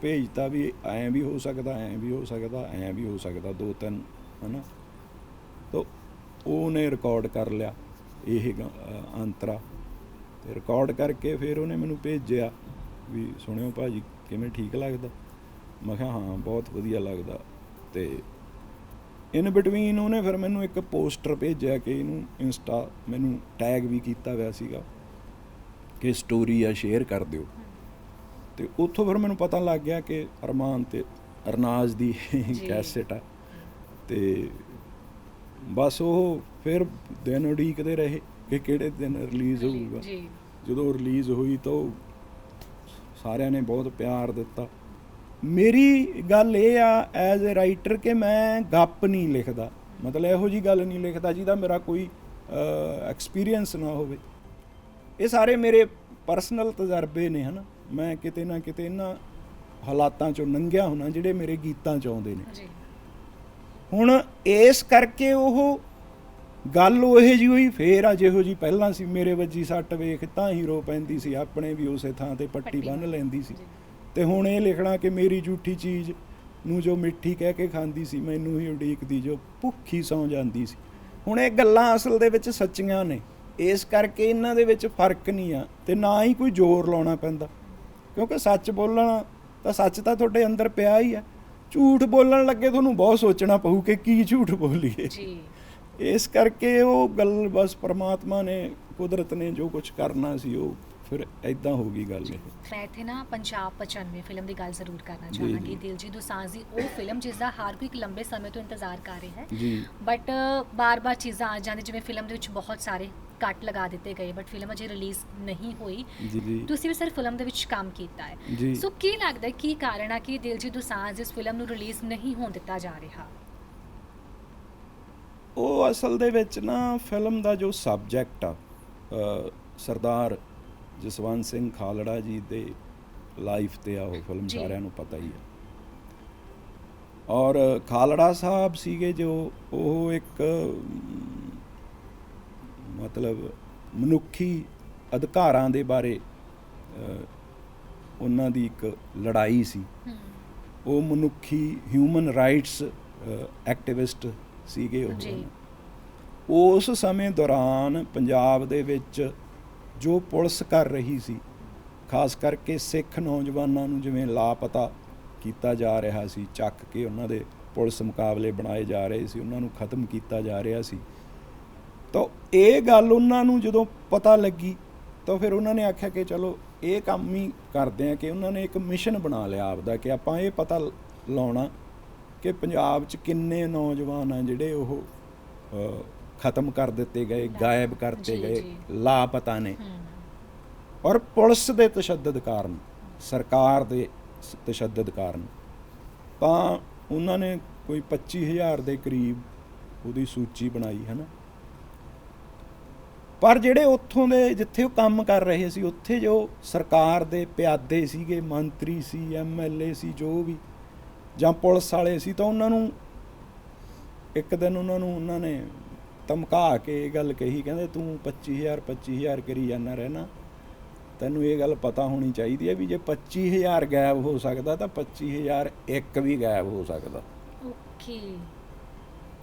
ਭੇਜਤਾ ਵੀ ਐਂ ਵੀ ਹੋ ਸਕਦਾ, ਐਂ ਵੀ ਹੋ ਸਕਦਾ, ਐਂ ਵੀ ਹੋ ਸਕਦਾ, ਦੋ ਤਿੰਨ, ਹਨਾ? ਤੋ ਉਹਨੇ ਰਿਕਾਰਡ ਕਰ ਲਿਆ ਇਹ ਅੰਤਰਾ। ਤੇ ਰਿਕਾਰਡ ਕਰਕੇ ਫਿਰ ਉਹਨੇ ਮੈਨੂੰ ਭੇਜਿਆ ਵੀ ਸੁਣਿਓ ਭਾਜੀ ਕਿਵੇਂ ਠੀਕ ਲੱਗਦਾ? ਮੈਂ ਕਿਹਾ ਹਾਂ ਬਹੁਤ ਵਧੀਆ ਲੱਗਦਾ। ਤੇ ਇਨ ਬਿਟਵੀਨ ਉਹਨੇ ਫਿਰ ਮੈਨੂੰ ਇੱਕ ਪੋਸਟਰ ਭੇਜਿਆ ਕਿ ਇਹਨੂੰ ਇੰਸਟਾ ਮੈਨੂੰ ਟੈਗ ਵੀ ਕੀਤਾ ਹੋਇਆ ਸੀਗਾ ਕਿ ਸਟੋਰੀ ਆ ਸ਼ੇਅਰ ਕਰ ਦਿਓ। ਤੇ ਉੱਥੋਂ ਫਿਰ ਮੈਨੂੰ ਪਤਾ ਲੱਗ ਗਿਆ ਕਿ ਅਰਮਾਨ ਤੇ ਅਰਨਾਜ਼ ਦੀ ਕੈਸੇਟ ਆ। ਤੇ ਬਸ ਉਹ ਫਿਰ ਦਿਨ ਉਡੀਕਦੇ ਰਹੇ ਕਿ ਕਿਹੜੇ ਦਿਨ ਰਿਲੀਜ਼ ਹੋਊਗਾ। ਜੀ। ਜਦੋਂ ਰਿਲੀਜ਼ ਹੋਈ ਤਾਂ ਉਹ ਸਾਰਿਆਂ ਨੇ ਬਹੁਤ ਪਿਆਰ ਦਿੱਤਾ। ਮੇਰੀ ਗੱਲ ਇਹ ਆ ਐਜ਼ ਅ ਰਾਈਟਰ ਕਿ ਮੈਂ ਗੱਪ ਨਹੀਂ ਲਿਖਦਾ। ਮਤਲਬ ਇਹੋ ਜੀ ਗੱਲ ਨਹੀਂ ਲਿਖਦਾ ਜਿਹਦਾ ਮੇਰਾ ਕੋਈ ਐਕਸਪੀਰੀਅੰਸ ਨਾ ਹੋਵੇ। ਇਹ ਸਾਰੇ ਮੇਰੇ ਪਰਸਨਲ ਤਜਰਬੇ ਨੇ ਹਨਾ। ਮੈਂ ਕਿਤੇ ਨਾ ਕਿਤੇ ਇਹਨਾਂ ਹਾਲਾਤਾਂ ਚੋਂ ਲੰਘਿਆ ਹੁਣਾ ਜਿਹੜੇ ਮੇਰੇ ਗੀਤਾਂ ਚ ਆਉਂਦੇ ਨੇ। ਜੀ। ਹੁਣ ਇਸ ਕਰਕੇ ਉਹ ਗੱਲ ਉਹ ਜਿਹੀ ਹੋਈ ਫੇਰ ਆ ਜਿਹੋ ਜੀ ਪਹਿਲਾਂ ਸੀ ਮੇਰੇ ਵੱਜੀ ਸੱਟ ਵੇਖ ਤਾਂ ਹੀਰੋ ਪੈਂਦੀ ਸੀ ਆਪਣੇ ਵੀ ਉਸੇ ਥਾਂ ਤੇ ਪੱਟੀ ਬੰਨ। ਲੈਂਦੀ ਸੀ। ਤੇ ਹੁਣ ਇਹ ਲਿਖਣਾ ਕਿ ਮੇਰੀ ਝੂਠੀ ਚੀਜ਼ ਨੂੰ ਜੋ ਮਿੱਠੀ ਕਹਿ ਕੇ ਖਾਂਦੀ ਸੀ ਮੈਨੂੰ ਹੀ ਉਡੀਕਦੀ ਜੋ ਭੁੱਖੀ ਸੌ ਜਾਂਦੀ ਸੀ। ਹੁਣ ਇਹ ਗੱਲਾਂ ਅਸਲ ਦੇ ਵਿੱਚ ਸੱਚੀਆਂ ਨੇ। ਇਸ ਕਰਕੇ ਇਹਨਾਂ ਦੇ ਵਿੱਚ ਫ਼ਰਕ ਨਹੀਂ ਆ ਤੇ ਨਾ ਹੀ ਕੋਈ ਜ਼ੋਰ ਲਾਉਣਾ ਪੈਂਦਾ। ਕਿਉਂਕਿ ਸੱਚ ਬੋਲਣਾ ਤਾਂ ਸੱਚ ਤਾਂ ਤੁਹਾਡੇ ਅੰਦਰ ਪਿਆ ਹੀ ਆ। ਝੂਠ ਬੋਲਣ ਲੱਗੇ ਤੁਹਾਨੂੰ ਬਹੁਤ ਸੋਚਣਾ ਪਊ ਕਿ ਕੀ ਝੂਠ ਬੋਲੀਏ। ਜੀ। ਇਸ ਕਰਕੇ ਉਹ ਗੱਲ ਬਸ ਪ੍ਰਮਾਤਮਾ ਨੇ ਕੁਦਰਤ ਨੇ ਜੋ ਕੁਝ ਕਰਨਾ ਸੀ ਉਹ ਫਿਰ ਐਦਾਂ ਹੋ ਗਈ ਗੱਲ ਇਹ। ਮੈਂ ਇੱਥੇ ਨਾ ਪੰਜਾਬ 95 ਫਿਲਮ ਦੀ ਗੱਲ ਜ਼ਰੂਰ ਕਰਨਾ ਚਾਹਾਂਗੀ। ਦਿਲਜੀਤ ਦੋਸਾਂਝ ਦੀ ਉਹ ਫਿਲਮ ਜਿਸ ਦਾ ਹਰ ਕੋਈ ਇੱਕ ਲੰਬੇ ਸਮੇਂ ਤੋਂ ਇੰਤਜ਼ਾਰ ਕਰ ਰਿਹਾ ਹੈ। ਜੀ। ਬਟ ਬਾਰ-ਬਾਰ ਚੀਜ਼ਾਂ ਆ ਜਾਂਦੀਆਂ ਜਿਵੇਂ ਫਿਲਮ ਦੇ ਵਿੱਚ ਬਹੁਤ ਸਾਰੇ ਕੱਟ ਲਗਾ ਦਿੱਤੇ ਗਏ ਬਟ ਫਿਲਮ ਅਜੇ ਰਿਲੀਜ਼ ਨਹੀਂ ਹੋਈ। ਜੀ ਜੀ। ਤੁਸੀਂ ਵੀ ਸਰ ਫਿਲਮ ਦੇ ਵਿੱਚ ਕੰਮ ਕੀਤਾ ਹੈ। ਜੀ। ਸੋ ਕੀ ਲੱਗਦਾ ਕੀ ਕਾਰਨ ਆ ਕਿ ਦਿਲਜੀਤ ਦੋਸਾਂਝ ਇਸ ਫਿਲਮ ਨੂੰ ਰਿਲੀਜ਼ ਨਹੀਂ ਹੋਣ ਦਿੱਤਾ ਜਾ ਰਿਹਾ? ਉਹ ਅਸਲ ਦੇ ਵਿੱਚ ਨਾ ਫਿਲਮ ਦਾ ਜੋ ਸਬਜੈਕਟ ਆ ਅ, ਸਰਦਾਰ ਜਸਵੰਤ ਸਿੰਘ ਖਾਲੜਾ ਜੀ ਦੇ ਲਾਈਫ ਤੇ ਆ ਉਹ ਫਿਲਮ ਜੀ। ਸਾਰਿਆਂ ਨੂੰ ਪਤਾ ਹੀ ਆ। ਔਰ ਖਾਲੜਾ ਸਾਹਿਬ ਸੀਗੇ ਜੋ ਉਹ ਇੱਕ ਅਮ, ਮਤਲਬ ਮਨੁੱਖੀ ਅਧਿਕਾਰਾਂ ਦੇ ਬਾਰੇ ਉਹਨਾਂ ਦੀ ਇੱਕ ਲੜਾਈ ਸੀ। ਉਹ ਮਨੁੱਖੀ ਹਿਊਮਨ ਰਾਈਟਸ ਐਕਟਿਵਿਸਟ ਸੀਗੇ ਉਹ। ਉਸ ਸਮੇਂ ਦੌਰਾਨ ਪੰਜਾਬ ਦੇ ਵਿੱਚ ਜੋ ਪੁਲਿਸ ਕਰ ਰਹੀ ਸੀ ਖਾਸ ਕਰਕੇ ਸਿੱਖ ਨੌਜਵਾਨਾਂ ਨੂੰ ਜਿਵੇਂ ਲਾਪਤਾ ਕੀਤਾ ਜਾ ਰਿਹਾ ਸੀ ਚੱਕ ਕੇ ਉਹਨਾਂ ਦੇ ਪੁਲਿਸ ਮੁਕਾਬਲੇ ਬਣਾਏ ਜਾ ਰਹੇ ਸੀ ਉਹਨਾਂ ਨੂੰ ਖਤਮ ਕੀਤਾ ਜਾ ਰਿਹਾ ਸੀ ਤਾਂ ਇਹ ਗੱਲ ਉਹਨਾਂ ਨੂੰ ਜਦੋਂ ਪਤਾ ਲੱਗੀ ਤਾਂ ਫਿਰ ਉਹਨਾਂ ਨੇ ਆਖਿਆ ਕਿ ਚਲੋ ਇਹ ਕੰਮ ਹੀ ਕਰਦੇ ਆ ਕਿ ਉਹਨਾਂ ਨੇ ਇੱਕ ਮਿਸ਼ਨ ਬਣਾ ਲਿਆ ਆਪਦਾ ਕਿ ਆਪਾਂ ਇਹ ਪਤਾ ਲਾਉਣਾ ਕਿ ਪੰਜਾਬ 'ਚ ਕਿੰਨੇ ਨੌਜਵਾਨ ਆ ਜਿਹੜੇ ਉਹ ਖਤਮ ਕਰ ਦਿੱਤੇ ਗਏ ਗਾਇਬ ਕਰਤੇ ਗਏ। ਲਾਪਤਾ ਨੇ। ਔਰ ਪੁਲਿਸ ਦੇ ਤਸ਼ੱਦਦ ਕਾਰਨ ਸਰਕਾਰ ਦੇ ਤਸ਼ੱਦਦ ਕਾਰਨ। ਤਾਂ ਉਹਨਾਂ ਨੇ ਕੋਈ 25000 ਦੇ ਕਰੀਬ ਉਹਦੀ ਸੂਚੀ ਬਣਾਈ ਹੈ ਨਾ ਪਰ ਜਿਹੜੇ ਉੱਥੋਂ ਦੇ ਜਿੱਥੇ ਉਹ ਕੰਮ ਕਰ ਰਹੇ ਸੀ, ਉੱਥੇ ਜੋ ਸਰਕਾਰ ਦੇ ਪਿਆਦੇ ਸੀਗੇ, ਮੰਤਰੀ ਸੀ ਐਮਐਲਏ ਸੀ, ਜੋ ਵੀ, ਜਾਂ ਪੁਲਿਸ ਵਾਲੇ ਸੀ, ਤਾਂ ਉਹਨਾਂ ਨੂੰ ਇੱਕ ਦਿਨ ਉਹਨਾਂ ਨੂੰ ਉਹਨਾਂ ਨੇ ਧਮਕਾ ਕੇ ਇਹ ਗੱਲ ਕਹੀ, ਕਹਿੰਦੇ ਤੂੰ 25000 25000 ਕਰੀ ਜਾਂਦਾ ਰਹਿਣਾ। ਤੈਨੂੰ ਇਹ ਗੱਲ ਪਤਾ ਹੋਣੀ ਚਾਹੀਦੀ ਹੈ ਵੀ ਜੇ 25000 ਗਾਇਬ ਹੋ ਸਕਦਾ, ਤਾਂ 25000 ਇੱਕ ਵੀ ਗਾਇਬ ਹੋ ਸਕਦਾ। ਓਕੇ।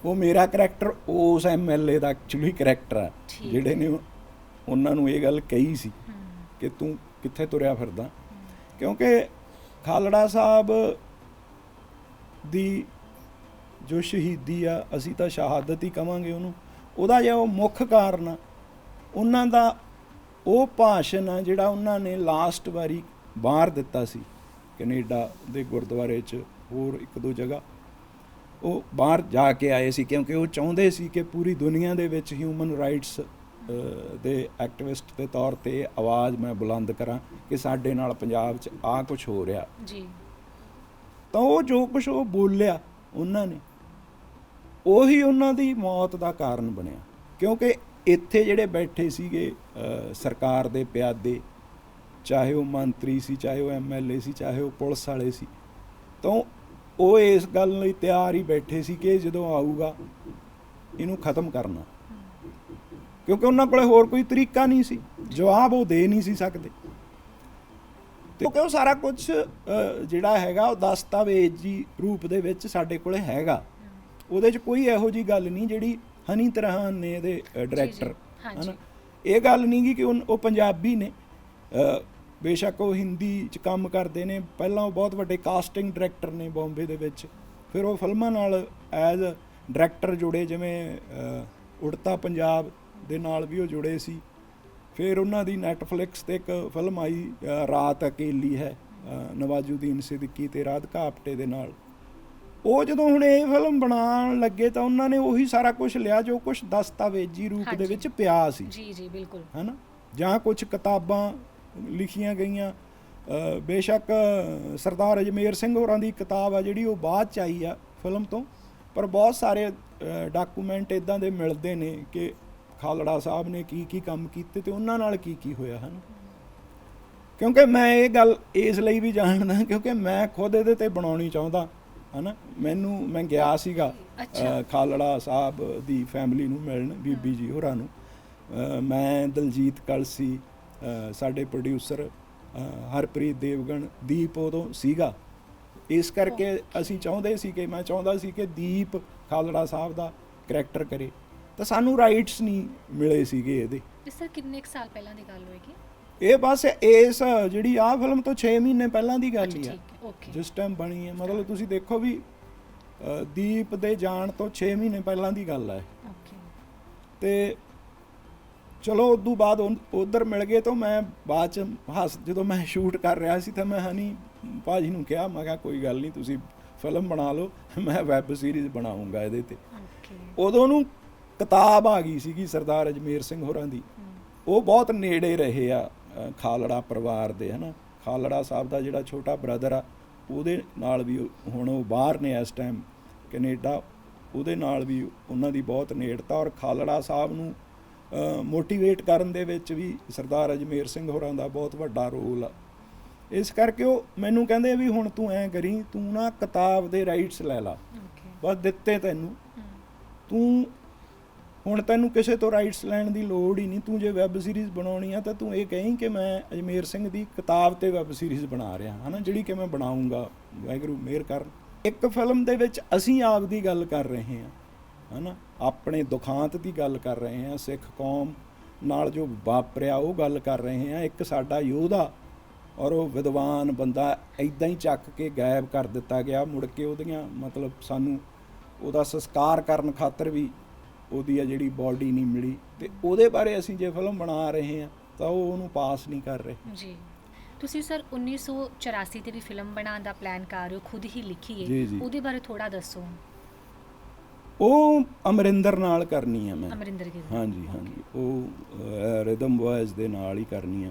ਉਹ ਮੇਰਾ ਕਰੈਕਟਰ ਉਸ ਐਮਐਲਏ ਦਾ ਐਕਚੁਅਲੀ ਕਰੈਕਟਰ ਆ। ਜਿਹੜੇ ਨੇ ਉਹ- ਉਹਨਾਂ ਨੂੰ ਇਹ ਗੱਲ ਕਹੀ ਸੀ ਕਿ ਤੂੰ ਕਿੱਥੇ ਤੁਰਿਆ ਫਿਰਦਾ? ਕਿਉਂਕਿ ਖਾਲੜਾ ਸਾਹਿਬ ਦੀ ਜੋ ਸ਼ਹੀਦੀ ਆ ਅਸੀਂ ਤਾਂ ਸ਼ਹਾਦਤ ਹੀ ਕਵਾਂਗੇ ਉਹਨੂੰ। ਉਹਦਾ ਜਿਹੜਾ ਉਹ ਮੁੱਖ ਕਾਰਨ ਆ। ਉਹਨਾਂ ਦਾ ਉਹ ਭਾਸ਼ਣ ਆ ਜਿਹੜਾ ਉਹਨਾਂ ਨੇ ਲਾਸਟ ਵਾਰੀ ਬਾਹਰ ਦਿੱਤਾ ਸੀ ਕੈਨੇਡਾ ਦੇ ਗੁਰਦੁਆਰੇ 'ਚ ਹੋਰ ਇੱਕ ਦੋ ਜਗ੍ਹਾ। ਉਹ ਬਾਹਰ ਜਾ ਕੇ ਆਏ ਸੀ ਕਿਉਂਕਿ ਉਹ ਚਾਹੁੰਦੇ ਸੀ ਕਿ ਪੂਰੀ ਦੁਨੀਆ ਦੇ ਵਿੱਚ ਹਿਊਮਨ ਰਾਈਟਸ ਦੇ ਐਕਟਿਵਿਸਟ ਦੇ ਤੌਰ ਤੇ ਆਵਾਜ਼ ਮੈਂ ਬੁਲੰਦ ਕਰਾਂ ਕਿ ਸਾਡੇ ਨਾਲ ਪੰਜਾਬ 'ਚ ਆ ਕੁਝ ਹੋ ਰਿਹਾ। ਜੀ। ਤਾਂ ਉਹ ਜੋ ਕੁਝ ਉਹ ਬੋਲਿਆ ਉਹਨਾਂ ਨੇ ਉਹੀ ਉਹਨਾਂ ਦੀ ਮੌਤ ਦਾ ਕਾਰਨ ਬਣਿਆ। ਕਿਉਂਕਿ ਇੱਥੇ ਜਿਹੜੇ ਬੈਠੇ ਸੀਗੇ ਸਰਕਾਰ ਦੇ ਪਿਆਦੇ ਚਾਹੇ ਉਹ ਮੰਤਰੀ ਸੀ ਚਾਹੇ ਉਹ ਐਮਐਲਏ ਸੀ ਚਾਹੇ ਉਹ ਪੁਲਿਸ ਵਾਲੇ ਸੀ ਤਾਂ ਉਹ ਇਸ ਗੱਲ ਲਈ ਤਿਆਰ ਹੀ ਬੈਠੇ ਸੀ ਕਿ ਜਦੋਂ ਆਊਗਾ ਇਹਨੂੰ ਖਤਮ ਕਰਨਾ। ਕਿਉਂਕਿ ਉਹਨਾਂ ਕੋਲੇ ਹੋਰ ਕੋਈ ਤਰੀਕਾ ਨਹੀਂ ਸੀ। ਜਵਾਬ ਉਹ ਦੇ ਨਹੀਂ ਸੀ ਸਕਦੇ। ਤੇ ਕਿਉਂਕਿ ਉਹ ਸਾਰਾ ਕੁਝ ਜਿਹੜਾ ਹੈਗਾ ਉਹ ਦਸਤਾਵੇਜ਼ੀ ਰੂਪ ਦੇ ਵਿੱਚ ਸਾਡੇ ਕੋਲੇ ਹੈਗਾ। ਉਹਦੇ 'ਚ ਕੋਈ ਇਹੋ ਜੀ ਗੱਲ ਨਹੀਂ ਜਿਹੜੀ ਹਨੀ ਤਰ੍ਹਾਂ ਨੇ ਇਹਦੇ ਡਾਇਰੈਕਟਰ ਹਾਂਜੀ। ਇਹ ਗੱਲ ਨਹੀਂ ਕਿ ਉਹ ਪੰਜਾਬੀ ਨੇ। ਬੇਸ਼ੱਕ ਉਹ ਹਿੰਦੀ 'ਚ ਕੰਮ ਕਰਦੇ ਨੇ। ਪਹਿਲਾਂ ਉਹ ਬਹੁਤ ਵੱਡੇ ਕਾਸਟਿੰਗ ਡਾਇਰੈਕਟਰ ਨੇ ਬੰਬੇ ਦੇ ਵਿੱਚ। ਫਿਰ ਉਹ ਫਿਲਮਾਂ ਨਾਲ ਐਜ਼ ਡਾਇਰੈਕਟਰ ਜੁੜੇ ਜਿਵੇਂ ਉੜਤਾ ਪੰਜਾਬ ਦੇ ਨਾਲ ਵੀ ਉਹ ਜੁੜੇ ਸੀ। ਫਿਰ ਉਹਨਾਂ ਦੀ ਨੈਟਫਲਿਕਸ ਤੇ ਇੱਕ ਫਿਲਮ ਆਈ ਰਾਤ ਅਕੇਲੀ ਹੈ ਨਵਾਜ਼ੁਦੀਨ ਸਿੱਦੀਕੀ ਤੇ ਰਾਧਿਕਾ ਆਪਟੇ ਦੇ ਨਾਲ। ਉਹ ਜਦੋਂ ਹੁਣ ਇਹ ਫਿਲਮ ਬਣਾਉਣ ਲੱਗੇ ਤਾਂ ਉਹਨਾਂ ਨੇ ਉਹੀ ਸਾਰਾ ਕੁਝ ਲਿਆ ਜੋ ਕੁਝ ਦਸਤਾਵੇਜ਼ੀ ਰੂਪ ਦੇ। ਵਿੱਚ ਪਿਆ ਸੀ। ਜੀ ਜੀ ਬਿਲਕੁਲ। ਹਨਾ? ਜਾਂ ਕੁਝ ਕਿਤਾਬਾਂ ਲਿਖੀਆਂ ਗਈਆਂ। ਬੇਸ਼ੱਕ ਸਰਦਾਰ ਅਜਮੇਰ ਸਿੰਘ ਹੋਰਾਂ ਦੀ ਕਿਤਾਬ ਆ ਜਿਹੜੀ ਉਹ ਬਾਅਦ ਚ ਆਈ ਆ ਫਿਲਮ ਤੋਂ ਪਰ ਬਹੁਤ ਸਾਰੇ ਡਾਕੂਮੈਂਟ ਇਦਾਂ ਦੇ ਮਿਲਦੇ ਨੇ ਕਿ ਖਾਲੜਾ ਸਾਹਿਬ ਨੇ ਕੀ ਕੀ ਕੰਮ ਕੀਤੇ ਤੇ ਉਹਨਾਂ ਨਾਲ ਕੀ ਕੀ ਹੋਇਆ ਹਨ? ਕਿਉਂਕਿ ਮੈਂ ਇਹ ਗੱਲ ਇਸ ਲਈ ਵੀ ਜਾਣਦਾ ਕਿਉਂਕਿ ਮੈਂ ਖੁਦ ਇਹਦੇ ਤੇ ਬਣਾਉਣੀ ਚਾਹੁੰਦਾ ਹਨਾ? ਮੈਨੂੰ ਮੈਂ ਗਿਆ ਸੀਗਾ ਖਾਲੜਾ ਸਾਹਿਬ ਦੀ ਫੈਮਿਲੀ ਨੂੰ ਮਿਲਣ ਬੀਬੀ ਜੀ ਹੋਰਾਂ ਨੂੰ। ਮੈਂ ਦਲਜੀਤ ਕਲਸੀ ਸਾਡੇ ਪ੍ਰੋਡਿਊਸਰ ਹਰਪ੍ਰੀਤ ਦੇਵਗਨ ਦੀਪ ਉਦੋਂ ਸੀਗਾ। ਇਸ ਕਰਕੇ ਅਸੀਂ ਚਾਹੁੰਦੇ ਸੀ ਕਿ ਮੈਂ ਚਾਹੁੰਦਾ ਸੀ ਕਿ ਦੀਪ ਖਾਲੜਾ ਸਾਹਿਬ ਦਾ ਕਰੈਕਟਰ ਕਰੇ। ਤਾਂ ਸਾਨੂੰ ਰਾਈਟਸ ਨਹੀਂ ਮਿਲੇ ਸੀਗੇ ਇਹਦੇ। ਇਹ ਸਰ ਕਿੰਨੇ ਕੁ ਸਾਲ ਪਹਿਲਾਂ ਦੀ ਗੱਲ ਹੋਏਗੀ? ਇਹ ਬਸ ਇਸ ਜਿਹੜੀ ਆ ਫਿਲਮ ਤੋਂ 6 ਮਹੀਨੇ ਪਹਿਲਾਂ ਦੀ ਗੱਲ ਹੀ ਆ। ਜਿਸ ਟਾਈਮ ਬਣੀ ਹੈ। ਮਤਲਬ ਤੁਸੀਂ ਦੇਖੋ ਵੀ ਦੀਪ ਦੇ ਜਾਣ ਤੋਂ 6 ਮਹੀਨੇ ਪਹਿਲਾਂ ਦੀ ਗੱਲ ਹੈ। ਓਕੇ ਤੇ ਚਲੋ ਉਦੋਂ ਬਾਅਦ ਉਧਰ ਮਿਲ ਗਏ ਤਾਂ ਮੈਂ ਬਾਅਦ ਚ ਹੱਸ ਜਦੋਂ ਮੈਂ ਸ਼ੂਟ ਕਰ ਰਿਹਾ ਸੀ ਤਾਂ ਮੈਂ ਹਨੀ ਭਾਜੀ ਨੂੰ ਕਿਹਾ ਮੈਂ ਕਿਹਾ ਕੋਈ ਗੱਲ ਨਹੀਂ ਤੁਸੀਂ ਫਿਲਮ ਬਣਾ ਲਓ ਮੈਂ ਵੈਬ ਸੀਰੀਜ਼ ਬਣਾਉਂਗਾ ਇਹਦੇ ਤੇ। ਉਦੋਂ ਨੂੰ ਕਿਤਾਬ ਆ ਗਈ ਸੀਗੀ ਸਰਦਾਰ ਅਜਮੇਰ ਸਿੰਘ ਹੋਰਾਂ ਦੀ। ਉਹ ਬਹੁਤ ਨੇੜੇ ਰਹੇ ਆ ਖਾਲੜਾ ਪਰਿਵਾਰ ਦੇ ਹਨਾ। ਖਾਲੜਾ ਸਾਹਿਬ ਦਾ ਜਿਹੜਾ ਛੋਟਾ ਬ੍ਰਦਰ ਆ ਉਹਦੇ ਨਾਲ ਵੀ ਹੁਣ ਉਹ ਬਾਹਰ ਨੇ ਇਸ ਟਾਈਮ ਕੈਨੇਡਾ ਉਹਦੇ ਨਾਲ ਵੀ ਉਹਨਾਂ ਦੀ ਬਹੁਤ ਨੇੜਤਾ ਔਰ ਖਾਲੜਾ ਸਾਹਿਬ ਨੂੰ ਮੋਟੀਵੇਟ ਕਰਨ ਦੇ ਵਿੱਚ ਵੀ ਸਰਦਾਰ ਅਜਮੇਰ ਸਿੰਘ ਹੋਰਾਂ ਦਾ ਬਹੁਤ ਵੱਡਾ ਰੋਲ ਆ। ਇਸ ਕਰਕੇ ਉਹ ਮੈਨੂੰ ਕਹਿੰਦੇ ਵੀ ਹੁਣ ਤੂੰ ਐਂ ਕਰੀ ਤੂੰ ਨਾ ਕਿਤਾਬ ਦੇ ਰਾਈਟਸ ਲੈ ਲਾ। ਬਸ ਦਿੱਤੇ ਤੈਨੂੰ। ਤੂੰ ਹੁਣ ਤੈਨੂੰ ਕਿਸੇ ਤੋਂ ਰਾਈਟਸ ਲੈਣ ਦੀ ਲੋੜ ਹੀ ਨਹੀਂ। ਤੂੰ ਜੇ ਵੈਬ ਸੀਰੀਜ਼ ਬਣਾਉਣੀ ਆ ਤਾਂ ਤੂੰ ਇਹ ਕਹੀਂ ਕਿ ਮੈਂ ਅਜਮੇਰ ਸਿੰਘ ਦੀ ਕਿਤਾਬ ਤੇ ਵੈਬ ਸੀਰੀਜ਼ ਬਣਾ ਰਿਹਾ ਹਨਾ ਜਿਹੜੀ ਕਿ ਮੈਂ ਬਣਾਉਂਗਾ। ਵਾਹਿਗੁਰੂ ਮਿਹਰ ਕਰਨ ਇੱਕ ਫਿਲਮ ਦੇ ਵਿੱਚ ਅਸੀਂ ਆਪ ਦੀ ਗੱਲ ਕਰ ਰਹੇ ਹਾਂ। ਹਨਾ? ਆਪਣੇ ਦੁਖਾਂਤ ਦੀ ਗੱਲ ਕਰ ਰਹੇ ਹਾਂ ਸਿੱਖ ਕੌਮ ਨਾਲ ਜੋ ਵਾਪਰਿਆ ਉਹ ਗੱਲ ਕਰ ਰਹੇ ਹਾਂ। ਇੱਕ ਸਾਡਾ ਯੋਧਾ ਔਰ ਉਹ ਵਿਦਵਾਨ ਬੰਦਾ ਐਦਾਂ ਹੀ ਚੱਕ ਕੇ ਗਾਇਬ ਕਰ ਦਿੱਤਾ ਗਿਆ। ਮੁੜ ਕੇ ਉਹਦੀਆਂ ਮਤਲਬ ਸਾਨੂੰ ਉਹਦਾ ਸੰਸਕਾਰ ਕਰਨ ਖਾਤਰ ਵੀ ਉਹਦੀ ਆ ਜਿਹੜੀ ਬਾਡੀ ਨਹੀਂ ਮਿਲੀ। ਤੇ ਉਹਦੇ ਬਾਰੇ ਅਸੀਂ ਜੇ ਫਿਲਮ ਬਣਾ ਰਹੇ ਹਾਂ ਤਾਂ ਉਹ ਉਹਨੂੰ ਪਾਸ ਨਹੀਂ ਕਰ ਰਹੇ। ਜੀ। ਤੁਸੀਂ ਸਰ 1984 ਤੇ ਵੀ ਫਿਲਮ ਬਣਾਉਣ ਦਾ ਪਲਾਨ ਕਰ ਰਹੇ ਹੋ ਖੁਦ ਹੀ ਲਿਖੀ ਹੈ। ਉਹਦੇ ਬਾਰੇ ਥੋੜਾ ਦੱਸੋ। ਉਹ ਅਮਰਿੰਦਰ ਨਾਲ ਕਰਨੀ ਆ ਮੈਂ। ਅਮਰਿੰਦਰ ਗਿੱਲ। ਹਾਂਜੀ ਹਾਂਜੀ। ਉਹ ਰਿਦਮ ਵੌਇਸ ਦੇ ਨਾਲ ਹੀ ਕਰਨੀ ਆ।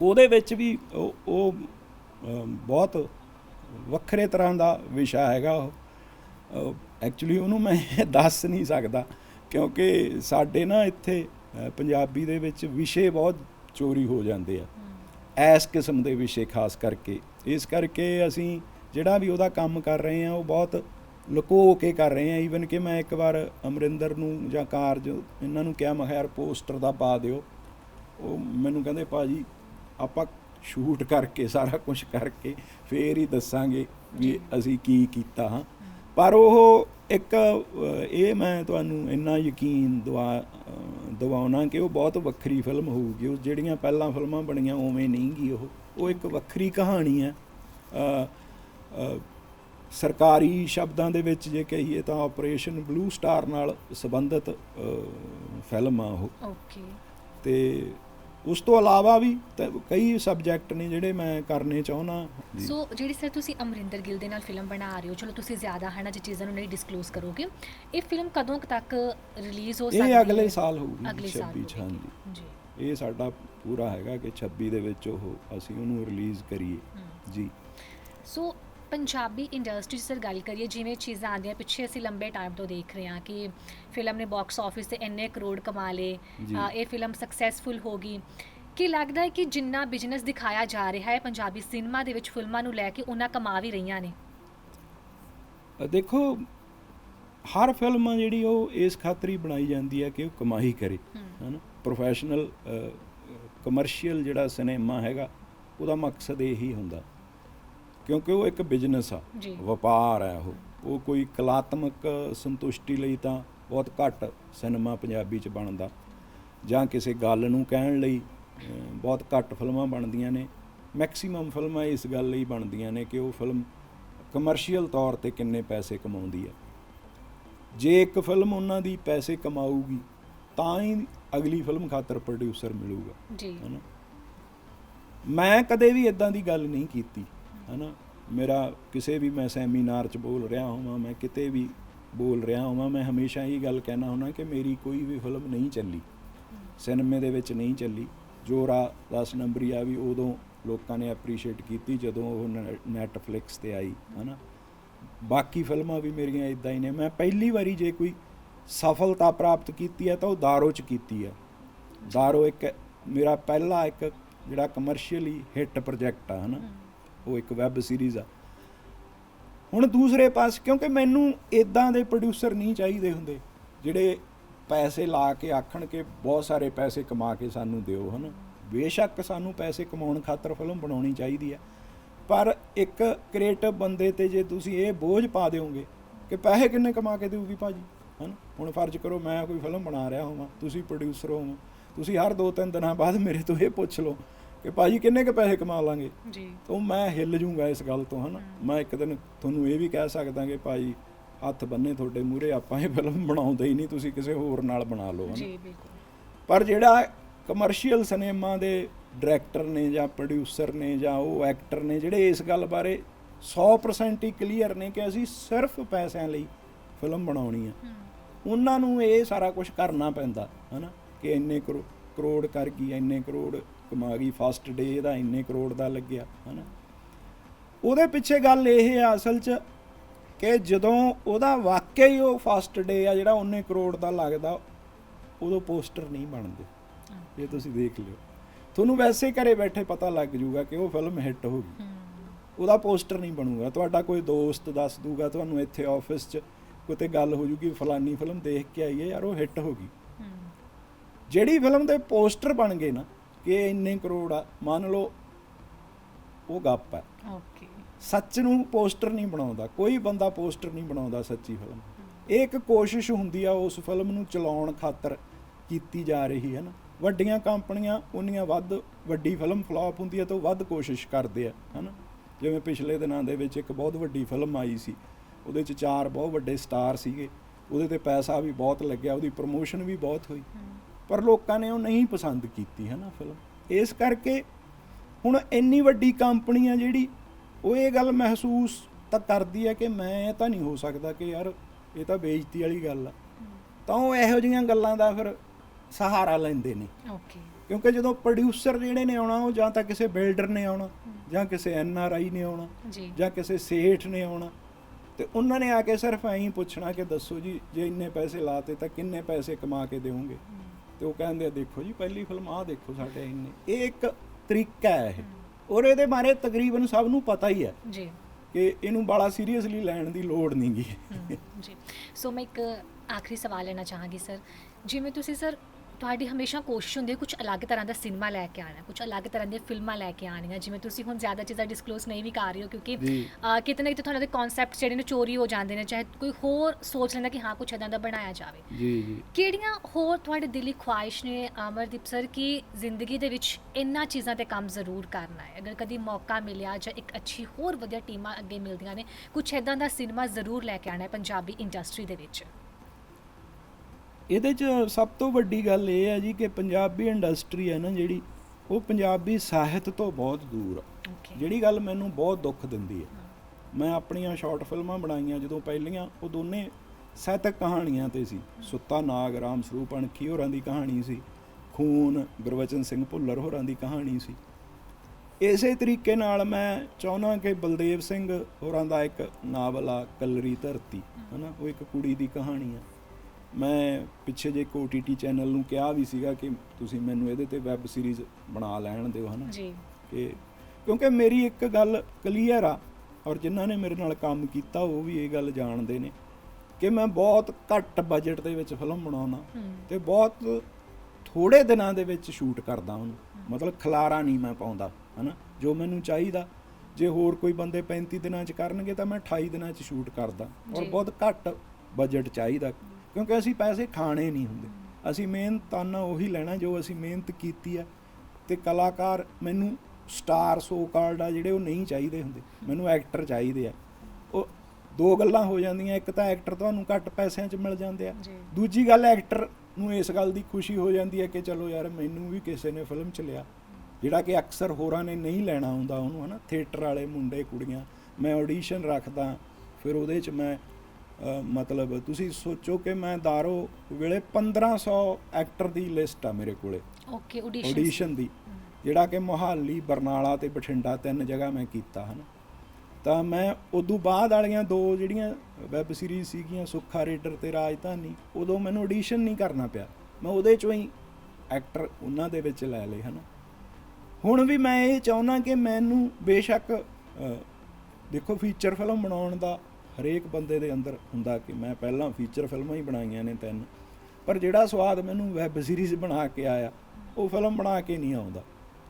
ਉਹਦੇ ਵਿੱਚ ਵੀ ਉਹ ਬਹੁਤ ਵੱਖਰੇ ਤਰ੍ਹਾਂ ਦਾ ਵਿਸ਼ਾ ਹੈਗਾ ਉਹ। ਐਕਚੁਅਲੀ ਉਹਨੂੰ ਮੈਂ [LAUGHS] ਦੱਸ ਨਹੀਂ ਸਕਦਾ ਕਿਉਂਕਿ ਸਾਡੇ ਨਾ ਇੱਥੇ ਪੰਜਾਬੀ ਦੇ ਵਿੱਚ ਵਿਸ਼ੇ ਬਹੁਤ ਚੋਰੀ ਹੋ ਜਾਂਦੇ ਆ। ਐਸ ਕਿਸਮ ਦੇ ਵਿਸ਼ੇ ਖਾਸ ਕਰਕੇ। ਇਸ ਕਰਕੇ ਅਸੀਂ ਜਿਹੜਾ ਵੀ ਉਹਦਾ ਕੰਮ ਕਰ ਰਹੇ ਆ ਉਹ ਬਹੁਤ ਲੁਕੋ ਕੇ ਕਰ ਰਹੇ ਆ ਈਵਨ ਕਿ ਮੈਂ ਇੱਕ ਵਾਰ ਅਮਰਿੰਦਰ ਨੂੰ ਜਾਂ ਕਾਰਜ ਇਹਨਾਂ ਨੂੰ ਕਿਹਾ ਮੈਂ ਯਾਰ ਪੋਸਟਰ ਦਾ ਪਾ ਦਿਓ। ਉਹ ਮੈਨੂੰ ਕਹਿੰਦੇ ਭਾਜੀ ਆਪਾਂ ਸ਼ੂਟ ਕਰਕੇ ਸਾਰਾ ਕੁਝ ਕਰਕੇ ਫੇਰ ਹੀ ਦੱਸਾਂਗੇ ਵੀ ਅਸੀਂ ਕੀ ਕੀਤਾ ਹਾਂ। ਪਰ ਉਹ ਇੱਕ ਇਹ ਮੈਂ ਤੁਹਾਨੂੰ ਇੰਨਾ ਯਕੀਨ ਦਵਾ ਦਿਵਾਉਣਾ ਕਿ ਉਹ ਬਹੁਤ ਵੱਖਰੀ ਫਿਲਮ ਹੋਊਗੀ। ਉਹ ਜਿਹੜੀਆਂ ਪਹਿਲਾਂ ਫਿਲਮਾਂ ਬਣੀਆਂ ਉਵੇਂ ਨਹੀਂ ਗੀ ਉਹ। ਉਹ ਇੱਕ ਵੱਖਰੀ ਕਹਾਣੀ ਹੈ। ਸਰਕਾਰੀ ਸ਼ਬਦਾਂ ਦੇ ਵਿੱਚ ਜੇ ਕਹੀਏ ਤਾਂ ਆਪਰੇਸ਼ਨ ਬਲੂ ਸਟਾਰ ਨਾਲ ਸੰਬੰਧਿਤ ਫਿਲਮ ਆ ਉਹ। ਓਕੇ ਤੇ ਉਸ ਤੋਂ ਇਲਾਵਾ ਵੀ ਕਈ ਸਬਜੈਕਟ ਨੇ ਜਿਹੜੇ ਮੈਂ ਕਰਨੇ ਚਾਹੁੰਦਾ। ਸੋ ਜਿਹੜੀ ਸਰ ਤੁਸੀਂ ਅਮਰਿੰਦਰ ਗਿੱਲ ਦੇ ਨਾਲ ਫਿਲਮ ਬਣਾ ਰਹੇ ਹੋ ਚਲੋ ਤੁਸੀਂ ਜ਼ਿਆਦਾ ਹਨਾ ਜੀ ਚੀਜ਼ਾਂ ਨੂੰ ਨਹੀਂ ਡਿਸਕਲੋਜ਼ ਕਰੋਗੇ ਇਹ ਫਿਲਮ ਕਦੋਂ ਤੱਕ ਰਿਲੀਜ਼ ਹੋ ਸਕਦੀ ਇਹ ਹੈ? ਅਗਲੇ ਸਾਲ ਹੋਊਗੀ ਅਗਲੇ ਸਾਲ 26 ਚ ਹੋਵੇਗੀ। ਹਾਂਜੀ। ਜੀ। ਇਹ ਸਾਡਾ ਪੂਰਾ ਹੈਗਾ ਕਿ 26 ਦੇ ਵਿੱਚ ਉਹ ਅਸੀਂ ਉਹਨੂੰ ਰਿਲੀਜ਼ ਕਰੀਏ। ਜੀ। ਸੋ ਪੰਜਾਬੀ ਇੰਡਸਟਰੀ ਸਰ ਗੱਲ ਕਰੀਏ ਜਿਵੇਂ ਚੀਜ਼ਾਂ ਆਉਂਦੀਆਂ ਪਿੱਛੇ ਅਸੀਂ ਲੰਬੇ ਟਾਈਮ ਤੋਂ ਦੇਖ ਰਹੇ ਹਾਂ ਕਿ ਫਿਲਮ ਨੇ ਬਾਕਸ ਆਫਿਸ ਤੇ ਇੰਨੇ ਕਰੋੜ ਕਮਾ ਲਏ। ਅ, ਇਹ ਫਿਲਮ ਸਕਸੈਸਫੁਲ ਹੋ ਗਈ ਕੀ ਲੱਗਦਾ ਹੈ ਕਿ ਜਿੰਨਾ ਬਿਜ਼ਨਸ ਦਿਖਾਇਆ ਜਾ ਰਿਹਾ ਹੈ ਪੰਜਾਬੀ ਸਿਨੇਮਾ ਦੇ ਵਿੱਚ ਫਿਲਮਾਂ ਨੂੰ ਲੈ ਕੇ ਉਹਨਾਂ ਕਮਾ ਵੀ ਰਹੀਆਂ ਨੇ ਦੇਖੋ ਹਰ ਫਿਲਮ ਆ ਜਿਹੜੀ ਉਹ ਇਸ ਖਾਤਰ ਹੀ ਬਣਾਈ ਜਾਂਦੀ ਹੈ ਕਿ ਉਹ ਕਮਾਈ ਕਰੇ। ਹਨਾ ਪ੍ਰੋਫੈਸ਼ਨਲ ਕਮਰਸ਼ੀਅਲ ਜਿਹੜਾ ਸਿਨੇਮਾ ਹੈਗਾ ਉਹਦਾ ਮਕਸਦ ਇਹੀ ਹੁੰਦਾ ਕਿਉਂਕਿ ਉਹ ਇੱਕ ਬਿਜ਼ਨਸ ਆ। ਵਪਾਰ ਹੈ ਉਹ। ਉਹ ਕੋਈ ਕਲਾਤਮਕ ਸੰਤੁਸ਼ਟੀ ਲਈ ਤਾਂ ਬਹੁਤ ਘੱਟ ਸਿਨੇਮਾ ਪੰਜਾਬੀ 'ਚ ਬਣਦਾ। ਜਾਂ ਕਿਸੇ ਗੱਲ ਨੂੰ ਕਹਿਣ ਲਈ ਬਹੁਤ ਘੱਟ ਫਿਲਮਾਂ ਬਣਦੀਆਂ ਨੇ। ਮੈਕਸਿਮਮ ਫਿਲਮਾਂ ਇਸ ਗੱਲ ਲਈ ਬਣਦੀਆਂ ਨੇ ਕਿ ਉਹ ਫਿਲਮ ਕਮਰਸ਼ੀਅਲ ਤੌਰ ਤੇ ਕਿੰਨੇ ਪੈਸੇ ਕਮਾਉਂਦੀ ਹੈ ਜੇ ਇੱਕ ਫਿਲਮ ਉਹਨਾਂ ਦੀ ਪੈਸੇ ਕਮਾਊਗੀ ਤਾਂ ਹੀ ਅਗਲੀ ਫਿਲਮ ਖਾਤਰ ਪ੍ਰੋਡਿਊਸਰ ਮਿਲੂਗਾ। ਜੀ। ਹਨਾ। ਮੈਂ ਕਦੇ ਵੀ ਇਦਾਂ ਦੀ ਗੱਲ ਨਹੀਂ ਕੀਤੀ। ਹਨਾ? ਮੇਰਾ ਕਿਸੇ ਵੀ ਮੈਂ ਸੈਮੀਨਾਰ 'ਚ ਬੋਲ ਰਿਹਾ ਹਾਂ ਮੈਂ ਕਿਤੇ ਵੀ ਬੋਲ ਰਿਹਾ ਹਾਂ ਮੈਂ ਹਮੇਸ਼ਾ ਇਹ ਗੱਲ ਕਹਿਣਾ ਹੁੰਦਾ ਕਿ ਮੇਰੀ ਕੋਈ ਵੀ ਫਿਲਮ ਨਹੀਂ ਚੱਲੀ। ਸਿਨੇਮੇ ਦੇ ਵਿੱਚ ਨਹੀਂ ਚੱਲੀ। ਜੋਰਾ 10 ਨੰਬਰੀ ਆ ਵੀ ਉਦੋਂ ਲੋਕਾਂ ਨੇ ਐਪਰੀਸ਼ੀਏਟ ਕੀਤੀ ਜਦੋਂ ਉਹ ਨੈਟਫਲਿਕਸ ਤੇ ਆਈ, ਹਨਾ? ਬਾਕੀ ਫਿਲਮਾਂ ਵੀ ਮੇਰੀਆਂ ਇਦਾਂ ਹੀ ਨੇ। ਮੈਂ ਪਹਿਲੀ ਵਾਰੀ ਜੇ ਕੋਈ ਸਫਲਤਾ ਪ੍ਰਾਪਤ ਕੀਤੀ ਹੈ ਤਾਂ ਉਹ ਦਾਰੋ ਚ ਕੀਤੀ ਹੈ। ਦਾਰੋ ਇੱਕ ਮੇਰਾ ਪਹਿਲਾ ਇੱਕ ਜਿਹੜਾ ਕਮਰਸ਼ੀਅਲੀ ਹਿੱਟ ਪ੍ਰੋਜੈਕਟ ਆ, ਹਨਾ? ਉਹ ਇੱਕ ਵੈਬ ਸੀਰੀਜ਼ ਆ। ਹੁਣ ਦੂਸਰੇ ਪਾਸ, ਕਿਉਂਕਿ ਮੈਨੂੰ ਇਦਾਂ ਦੇ ਪ੍ਰੋਡਿਊਸਰ ਨਹੀਂ ਚਾਹੀਦੇ ਹੁੰਦੇ, ਜਿਹੜੇ ਪੈਸੇ ਲਾ ਕੇ ਆਖਣ ਕਿ ਬਹੁਤ ਸਾਰੇ ਪੈਸੇ ਕਮਾ ਕੇ ਸਾਨੂੰ ਦਿਓ, ਹਨਾ। ਬੇਸ਼ੱਕ ਸਾਨੂੰ ਪੈਸੇ ਕਮਾਉਣ ਖਾਤਰ ਫਿਲਮ ਬਣਾਉਣੀ ਚਾਹੀਦੀ ਹੈ ਪਰ ਇੱਕ ਕ੍ਰੀਏਟਿਵ ਬੰਦੇ ਤੇ ਜੇ ਤੁਸੀਂ ਇਹ ਬੋਝ ਪਾ ਦਿਓਗੇ ਕਿ ਪੈਸੇ ਕਿੰਨੇ ਕਮਾ ਕੇ ਦੇਊਗੀ ਭਾਜੀ, ਹਨ। ਹੁਣ ਫਰਜ਼ ਕਰੋ ਮੈਂ ਕੋਈ ਫਿਲਮ ਬਣਾ ਰਿਹਾ ਹਾਂ ਤੁਸੀਂ ਪ੍ਰੋਡਿਊਸਰ ਹੋ ਤੁਸੀਂ ਹਰ ਦੋ ਤਿੰਨ ਦਿਨਾਂ ਬਾਅਦ ਮੇਰੇ ਤੋਂ ਇਹ ਪੁੱਛ ਲਓ। ਕਿ ਭਾਜੀ ਕਿੰਨੇ ਕ ਪੈਸੇ ਕਮਾ ਲਾਂਗੇ? ਜੀ। ਤਾਂ ਮੈਂ ਹਿੱਲ ਜੂੰਗਾ ਇਸ ਗੱਲ ਤੋਂ ਹਨਾ? ਮੈਂ ਇੱਕ ਦਿਨ ਤੁਹਾਨੂੰ ਇਹ ਵੀ ਕਹਿ ਸਕਦਾ ਕਿ ਭਾਈ ਹੱਥ ਬੰਨੇ ਤੁਹਾਡੇ ਮੂਹਰੇ ਆਪਾਂ ਇਹ ਫਿਲਮ ਬਣਾਉਂਦੇ ਹੀ ਨਹੀਂ ਤੁਸੀਂ ਕਿਸੇ ਹੋਰ ਨਾਲ ਬਣਾ ਲਓ ਜੀ ਬਿਲਕੁਲ। ਪਰ ਜਿਹੜਾ ਕਮਰਸ਼ੀਅਲ ਸਿਨੇਮਾ ਦੇ ਡਾਇਰੈਕਟਰ ਨੇ ਜਾਂ ਪ੍ਰੋਡਿਊਸਰ ਨੇ ਜਾਂ ਉਹ ਐਕਟਰ ਨੇ ਜਿਹੜੇ ਇਸ ਗੱਲ ਬਾਰੇ 100% ਹੀ ਕਲੀਅਰ ਨੇ ਕਿ ਅਸੀਂ ਸਿਰਫ ਪੈਸਿਆਂ ਲਈ ਫਿਲਮ ਬਣਾਉਣੀ ਹੈ ਉਹਨਾਂ ਨੂੰ ਇਹ ਸਾਰਾ ਕੁਝ ਕਰਨਾ ਪੈਂਦਾ ਹਨਾ? ਕਿ ਇੰਨੇ ਕਰੋ- ਕਰੋੜ ਕਰ ਗਈ ਇੰਨੇ ਕਰੋੜ ਕਮਾ ਗਈ ਫਸਟ ਡੇ ਇਹਦਾ ਇੰਨੇ ਕਰੋੜ ਦਾ ਲੱਗਿਆ ਹਨਾ। ਉਹਦੇ ਪਿੱਛੇ ਗੱਲ ਇਹ ਆ ਅਸਲ 'ਚ ਕਿ ਜਦੋਂ ਉਹਦਾ ਵਾਕਿਆ ਹੀ ਉਹ ਫਸਟ ਡੇ ਆ ਜਿਹੜਾ ਉਹਨੇ ਕਰੋੜ ਦਾ ਲੱਗਦਾ ਉਦੋਂ ਪੋਸਟਰ ਨਹੀਂ ਬਣਦੇ। ਇਹ ਤੁਸੀਂ ਦੇਖ ਲਿਓ। ਤੁਹਾਨੂੰ ਵੈਸੇ ਘਰੇ ਬੈਠੇ ਪਤਾ ਲੱਗ ਜੂਗਾ ਕਿ ਉਹ ਫਿਲਮ ਹਿੱਟ ਹੋ ਗਈ। ਉਹਦਾ ਪੋਸਟਰ ਨਹੀਂ ਬਣੂਗਾ। ਤੁਹਾਡਾ ਕੋਈ ਦੋਸਤ ਦੱਸ ਦੂਗਾ ਤੁਹਾਨੂੰ ਇੱਥੇ ਆਫਿਸ 'ਚ ਕਿਤੇ ਗੱਲ ਹੋ ਜੂਗੀ ਫਲਾਨੀ ਫਿਲਮ ਦੇਖ ਕੇ ਆਈਏ ਯਾਰ ਉਹ ਹਿੱਟ ਹੋ ਗਈ। ਜਿਹੜੀ ਫਿਲਮ ਦੇ ਪੋਸਟਰ ਬਣ ਗਏ ਨਾ ਇਹ ਇੰਨੇ ਕਰੋੜ ਆ ਮੰਨ ਲਓ ਉਹ ਗੱਪ ਹੈ ਓਕੇ। ਸੱਚ ਨੂੰ ਪੋਸਟਰ ਨਹੀਂ ਬਣਾਉਂਦਾ ਕੋਈ ਬੰਦਾ ਪੋਸਟਰ ਨਹੀਂ ਬਣਾਉਂਦਾ ਸੱਚੀ ਫਿਲਮ। ਇਹ ਇੱਕ ਕੋਸ਼ਿਸ਼ ਹੁੰਦੀ ਆ ਉਸ ਫਿਲਮ ਨੂੰ ਚਲਾਉਣ ਖਾਤਰ ਕੀਤੀ ਜਾ ਰਹੀ ਹੈ ਨਾ। ਵੱਡੀਆਂ ਕੰਪਨੀਆਂ ਉਨੀਆਂ ਵੱਧ ਵੱਡੀ ਫਿਲਮ ਫਲॉप ਹੁੰਦੀ ਹੈ ਤਾਂ ਵੱਧ ਕੋਸ਼ਿਸ਼ ਕਰਦੇ ਆ ਹਨਾ ਜਿਵੇਂ ਪਿਛਲੇ ਦਿਨਾਂ ਦੇ ਵਿੱਚ ਇੱਕ ਬਹੁਤ ਵੱਡੀ ਫਿਲਮ ਆਈ ਸੀ ਉਹਦੇ 'ਚ ਚਾਰ ਬਹੁਤ ਵੱਡੇ ਸਟਾਰ ਸੀਗੇ ਉਹਦੇ ਤੇ ਪੈਸਾ ਵੀ ਬਹੁਤ ਲੱਗਿਆ ਉਹਦੀ ਪ੍ਰੋਮੋਸ਼ਨ ਵੀ ਬਹੁਤ ਹੋਈ। ਪਰ ਲੋਕਾਂ ਨੇ ਉਹ ਨਹੀਂ ਪਸੰਦ ਕੀਤੀ ਹੈ ਨਾ ਫਿਲਮ? ਇਸ ਕਰਕੇ ਹੁਣ ਇੰਨੀ ਵੱਡੀ ਕੰਪਨੀ ਆ ਜਿਹੜੀ ਉਹ ਇਹ ਗੱਲ ਮਹਿਸੂਸ ਤਾਂ ਕਰਦੀ ਹੈ ਕਿ ਮੈਂ ਇਹ ਤਾਂ ਨਹੀਂ ਹੋ ਸਕਦਾ ਕਿ ਯਾਰ ਇਹ ਤਾਂ ਬੇਇੱਜ਼ਤੀ ਵਾਲੀ ਗੱਲ ਆ। ਤਾਂ ਉਹ ਇਹੋ ਜਿਹੀਆਂ ਗੱਲਾਂ ਦਾ ਫਿਰ ਸਹਾਰਾ ਲੈਂਦੇ ਨੇ। ਓਕੇ ਕਿਉਂਕਿ ਜਦੋਂ ਪ੍ਰੋਡਿਊਸਰ ਜਿਹੜੇ ਨੇ ਆਉਣਾ ਉਹ ਜਾਂ ਤਾਂ ਕਿਸੇ ਬਿਲਡਰ ਨੇ ਆਉਣਾ ਜਾਂ ਕਿਸੇ ਐਨ ਆਰ ਆਈ ਨੇ ਆਉਣਾ ਜੀ ਕਿਸੇ ਸੇਠ ਨੇ ਆਉਣਾ ਤੇ ਉਹਨਾਂ ਨੇ ਆ ਕੇ ਸਿਰਫ ਐਂ ਹੀ ਪੁੱਛਣਾ ਕਿ ਦੱਸੋ ਜੀ ਜੇ ਇੰਨੇ ਪੈਸੇ ਲਾਤੇ ਤਾਂ ਕਿੰਨੇ ਪੈਸੇ ਕਮਾ ਕੇ ਦੇਵੋਗੇ? ਤੇ ਉਹ ਕਹਿੰਦੇ ਆ ਦੇਖੋ ਜੀ ਪਹਿਲੀ ਫਿਲਮ ਆ ਦੇਖੋ ਸਾਡੇ ਇੰਨੇ। ਇਹ ਇੱਕ ਤਰੀਕਾ ਹੈ ਇਹ। ਔਰ ਇਹਦੇ ਬਾਰੇ ਤਕਰੀਬਨ ਸਭ ਨੂੰ ਪਤਾ ਹੀ ਹੈ ਜੀ। ਕਿ ਇਹਨੂੰ ਬੜਾ ਸੀਰੀਅਸਲੀ ਲੈਣ ਦੀ ਲੋੜ ਨਹੀਂਗੀ ਜੀ। ਸੋ ਮੈਂ ਇੱਕ ਆਖਰੀ ਸਵਾਲ ਲੈਣਾ ਚਾਹਾਂਗੀ ਸਰ। ਜਿਵੇਂ ਤੁਸੀਂ ਸਰ ਤੁਹਾਡੀ ਹਮੇਸ਼ਾ ਕੋਸ਼ਿਸ਼ ਹੁੰਦੀ ਹੈ ਕੁਝ ਅਲੱਗ ਤਰ੍ਹਾਂ ਦਾ ਸਿਨੇਮਾ ਲੈ ਕੇ ਆਉਣਾ ਕੁਝ ਅਲੱਗ ਤਰ੍ਹਾਂ ਦੀਆਂ ਫਿਲਮਾਂ ਲੈ ਕੇ ਆਉਣੀਆਂ ਜਿਵੇਂ ਤੁਸੀਂ ਹੁਣ ਜ਼ਿਆਦਾ ਚੀਜ਼ਾਂ ਡਿਸਕਲੋਜ਼ ਨਹੀਂ ਵੀ ਕਰ ਰਹੇ ਹੋ ਕਿਉਂਕਿ। ਅਹ, ਕਿਤੇ ਨਾ ਕਿਤੇ ਤੁਹਾਡੇ ਦੇ ਕਨਸੈਪਟ ਜਿਹੜੇ ਨੇ ਚੋਰੀ ਹੋ ਜਾਂਦੇ ਨੇ ਚਾਹੇ ਕੋਈ ਹੋਰ ਸੋਚ ਲੈਂਦਾ ਕਿ ਹਾਂ ਕੁਝ ਇਦਾਂ ਦਾ ਬਣਾਇਆ ਜਾਵੇ। ਜੀ ਜੀ। ਕਿਹੜੀਆਂ ਹੋਰ ਤੁਹਾਡੇ ਦਿਲੀ ਖੁਆਇਸ਼ ਨੇ ਅਮਰਦੀਪ ਸਰ ਕਿ ਜ਼ਿੰਦਗੀ ਦੇ ਵਿੱਚ ਇੰਨਾ ਚੀਜ਼ਾਂ ਤੇ ਕੰਮ ਜ਼ਰੂਰ ਕਰਨਾ ਹੈ? ਅਗਰ ਕਦੀ ਮੌਕਾ ਮਿਲਿਆ ਜਾਂ ਇੱਕ ਅੱਛੀ ਹੋਰ ਵਧੀਆ ਟੀਮਾਂ ਅੱਗੇ ਮਿਲਦੀਆਂ ਨੇ ਕੁਝ ਇਦਾਂ ਦਾ ਸਿਨੇਮਾ ਜ਼ਰੂਰ ਲੈ ਕੇ ਆਉਣਾ ਹੈ ਪੰਜਾਬੀ ਇੰਡਸਟਰੀ ਦੇ ਵਿੱਚ? ਇਹਦੇ 'ਚ ਸਭ ਤੋਂ ਵੱਡੀ ਗੱਲ ਇਹ ਹੈ ਜੀ ਕਿ ਪੰਜਾਬੀ ਇੰਡਸਟਰੀ ਹੈ ਨਾ ਜਿਹੜੀ ਉਹ ਪੰਜਾਬੀ ਸਾਹਿਤ ਤੋਂ ਬਹੁਤ ਦੂਰ ਆ। ਜਿਹੜੀ ਗੱਲ ਮੈਨੂੰ ਬਹੁਤ ਦੁੱਖ ਦਿੰਦੀ ਹੈ। ਮੈਂ ਆਪਣੀਆਂ ਸ਼ਾਰਟ ਫਿਲਮਾਂ ਬਣਾਈਆਂ ਜਦੋਂ ਪਹਿਲੀਆਂ ਉਹ ਦੋਨੇ ਸਾਹਿਤਕ ਕਹਾਣੀਆਂ ਤੇ ਸੀ। ਸੁੱਤਾ ਨਾਗ ਰਾਮ ਸਰੂਪ ਅਣਖੀ ਹੋਰਾਂ ਦੀ ਕਹਾਣੀ ਸੀ। ਖੂਨ ਗੁਰਵਚਨ ਸਿੰਘ ਭੁੱਲਰ ਹੋਰਾਂ ਦੀ ਕਹਾਣੀ ਸੀ। ਇਸੇ ਤਰੀਕੇ ਨਾਲ ਮੈਂ ਚਾਹੁੰਦਾ ਕਿ ਬਲਦੇਵ ਸਿੰਘ ਹੋਰਾਂ ਦਾ ਇੱਕ ਨਾਵਲ ਆ ਕਲਰੀ ਧਰਤੀ ਹਨਾ ਉਹ ਇੱਕ ਕੁੜੀ ਦੀ ਕਹਾਣੀ ਆ ਮੈਂ ਪਿੱਛੇ ਜੇ OTT ਚੈਨਲ ਨੂੰ ਕਿਹਾ ਵੀ ਸੀਗਾ ਕਿ ਤੁਸੀਂ ਮੈਨੂੰ ਇਹਦੇ ਤੇ ਵੈਬ ਸੀਰੀਜ਼ ਬਣਾ ਲੈਣ ਦਿਓ ਹਨਾ? ਜੀ। ਕਿ ਕਿਉਂਕਿ ਮੇਰੀ ਇੱਕ ਗੱਲ ਕਲੀਅਰ ਆ ਔਰ ਜਿਨ੍ਹਾਂ ਨੇ ਮੇਰੇ ਨਾਲ ਕੰਮ ਕੀਤਾ ਉਹ ਵੀ ਇਹ ਗੱਲ ਜਾਣਦੇ ਨੇ ਕਿ ਮੈਂ ਬਹੁਤ ਘੱਟ ਬਜਟ ਦੇ ਵਿੱਚ ਫਿਲਮ ਬਣਾਉਣਾ ਤੇ ਬਹੁਤ ਥੋੜੇ ਦਿਨਾਂ ਦੇ ਵਿੱਚ ਸ਼ੂਟ ਕਰਦਾ ਉਹਨੂੰ। ਮਤਲਬ ਖਲਾਰਾ ਨਹੀਂ ਮੈਂ ਪਾਉਂਦਾ ਹਨਾ? ਜੋ ਮੈਨੂੰ ਚਾਹੀਦਾ। ਜੇ ਹੋਰ ਕੋਈ ਬੰਦੇ 35 ਦਿਨਾਂ ਚ ਕਰਨਗੇ ਤਾਂ ਮੈਂ 28 ਦਿਨਾਂ ਚ ਸ਼ੂਟ ਕਰਦਾ। ਔਰ। ਬਹੁਤ ਘੱਟ ਬਜਟ ਚਾਹੀਦਾ। ਕਿਉਂਕਿ ਅਸੀਂ ਪੈਸੇ ਖਾਣੇ ਨਹੀਂ ਹੁੰਦੇ। ਅਸੀਂ ਮਿਹਨਤਾਨਾ ਉਹੀ ਲੈਣਾ ਜੋ ਅਸੀਂ ਮਿਹਨਤ ਕੀਤੀ ਆ। ਤੇ ਕਲਾਕਾਰ ਮੈਨੂੰ ਸਟਾਰ ਸੋ ਕਾਲਡ ਆ ਜਿਹੜੇ ਉਹ ਨਹੀਂ ਚਾਹੀਦੇ ਹੁੰਦੇ। ਮੈਨੂੰ ਐਕਟਰ ਚਾਹੀਦੇ ਆ। ਉਹ ਦੋ ਗੱਲਾਂ ਹੋ ਜਾਂਦੀਆਂ ਇੱਕ ਤਾਂ ਐਕਟਰ ਤੁਹਾਨੂੰ ਘੱਟ ਪੈਸਿਆਂ 'ਚ ਮਿਲ ਜਾਂਦੇ ਆ। ਦੂਜੀ ਗੱਲ ਐਕਟਰ ਨੂੰ ਇਸ ਗੱਲ ਦੀ ਖੁਸ਼ੀ ਹੋ ਜਾਂਦੀ ਹੈ ਕਿ ਚਲੋ ਯਾਰ ਮੈਨੂੰ ਵੀ ਕਿਸੇ ਨੇ ਫਿਲਮ 'ਚ ਲਿਆ। ਜਿਹੜਾ ਕਿ ਅਕਸਰ ਹੋਰਾਂ ਨੇ ਨਹੀਂ ਲੈਣਾ ਹੁੰਦਾ ਉਹਨੂੰ ਹਨਾ। ਥੀਏਟਰ ਵਾਲੇ ਮੁੰਡੇ ਕੁੜੀਆਂ ਮੈਂ ਆਡੀਸ਼ਨ ਰੱਖਦਾ ਫਿਰ ਉਹਦੇ 'ਚ ਮੈਂ ਮਤਲਬ ਤੁਸੀਂ ਸੋਚੋ ਕਿ ਮੈਂ ਦਾਰੋ ਵੇਲੇ 1500 ਐਕਟਰ ਦੀ ਲਿਸਟ ਆ ਮੇਰੇ ਕੋਲੇ। ਓਕੇ ਆਡੀਸ਼ਨ ਦੀ। ਜਿਹੜਾ ਕਿ ਮੋਹਾਲੀ ਬਰਨਾਲਾ ਤੇ ਬਠਿੰਡਾ ਤਿੰਨ ਜਗ੍ਹਾ ਮੈਂ ਕੀਤਾ ਹਨ। ਤਾਂ ਮੈਂ ਉਦੋਂ ਬਾਅਦ ਵਾਲੀਆਂ ਦੋ ਜਿਹੜੀਆਂ ਵੈਬ ਸੀਰੀਜ਼ ਸੀਗੀਆਂ ਸੁੱਖਾ ਰੇਡਰ ਤੇ ਰਾਜਧਾਨੀ ਉਦੋਂ ਮੈਨੂੰ ਆਡੀਸ਼ਨ ਨਹੀਂ ਕਰਨਾ ਪਿਆ। ਮੈਂ ਉਹਦੇ ਚੋਂ ਹੀ ਐਕਟਰ ਉਹਨਾਂ ਦੇ ਵਿੱਚ ਲੈ ਲਏ ਹਨ। ਹੁਣ ਵੀ ਮੈਂ ਇਹ ਚਾਹੁੰਦਾ ਕਿ ਮੈਨੂੰ ਬੇਸ਼ੱਕ ਦੇਖੋ ਫੀਚਰ ਫਿਲਮ ਬਣਾਉਣ ਦਾ ਹਰੇਕ ਬੰਦੇ ਦੇ ਅੰਦਰ ਹੁੰਦਾ ਕਿ ਮੈਂ ਪਹਿਲਾਂ ਫੀਚਰ ਫਿਲਮਾਂ ਹੀ ਬਣਾਈਆਂ ਨੇ ਤਿੰਨ ਪਰ ਜਿਹੜਾ ਸਵਾਦ ਮੈਨੂੰ ਵੈਬ ਸੀਰੀਜ਼ ਬਣਾ ਕੇ ਆਇਆ ਉਹ ਫਿਲਮ ਬਣਾ ਕੇ ਨਹੀਂ ਆਉਂਦਾ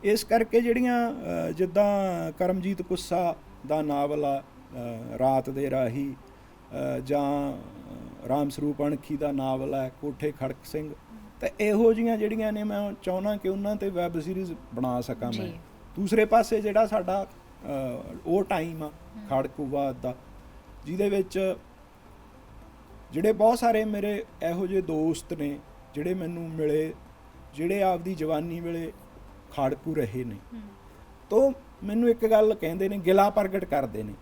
ਇਸ ਕਰਕੇ ਜਿਹੜੀਆਂ ਜਿੱਦਾਂ ਕਰਮਜੀਤ ਕੁੱਸਾ ਦਾ ਨਾਵਲ ਆ ਰਾਤ ਦੇ ਰਾਹੀ ਜਾਂ ਰਾਮ ਸਰੂਪ ਅਣਖੀ ਦਾ ਨਾਵਲ ਹੈ ਕੋਠੇ ਖੜਕ ਸਿੰਘ ਤੇ ਇਹੋ ਜੀਆਂ ਜਿਹੜੀਆਂ ਨੇ ਮੈਂ ਚਾਹੁੰਦਾ ਕਿ ਉਹਨਾਂ ਤੇ ਵੈਬ ਸੀਰੀਜ਼ ਬਣਾ ਸਕਾਂ ਮੈਂ। ਦੂਸਰੇ ਪਾਸੇ ਜਿਹੜਾ ਸਾਡਾ ਉਹ ਟਾਈਮ ਆ ਖੜਕੂਵਾਦ ਦਾ ਜਿਹਦੇ ਵਿੱਚ ਜਿਹੜੇ ਬਹੁਤ ਸਾਰੇ ਮੇਰੇ ਇਹੋ ਜਿਹੇ ਦੋਸਤ ਨੇ ਜਿਹੜੇ ਮੈਨੂੰ ਮਿਲੇ ਜਿਹੜੇ ਆਪਦੀ ਜਵਾਨੀ ਵੇਲੇ ਖਾੜਕੂ ਰਹੇ ਨੇ। ਤੋਂ ਮੈਨੂੰ ਇੱਕ ਗੱਲ ਕਹਿੰਦੇ ਨੇ ਗਿਲਾ ਪ੍ਰਗਟ ਕਰਦੇ ਨੇ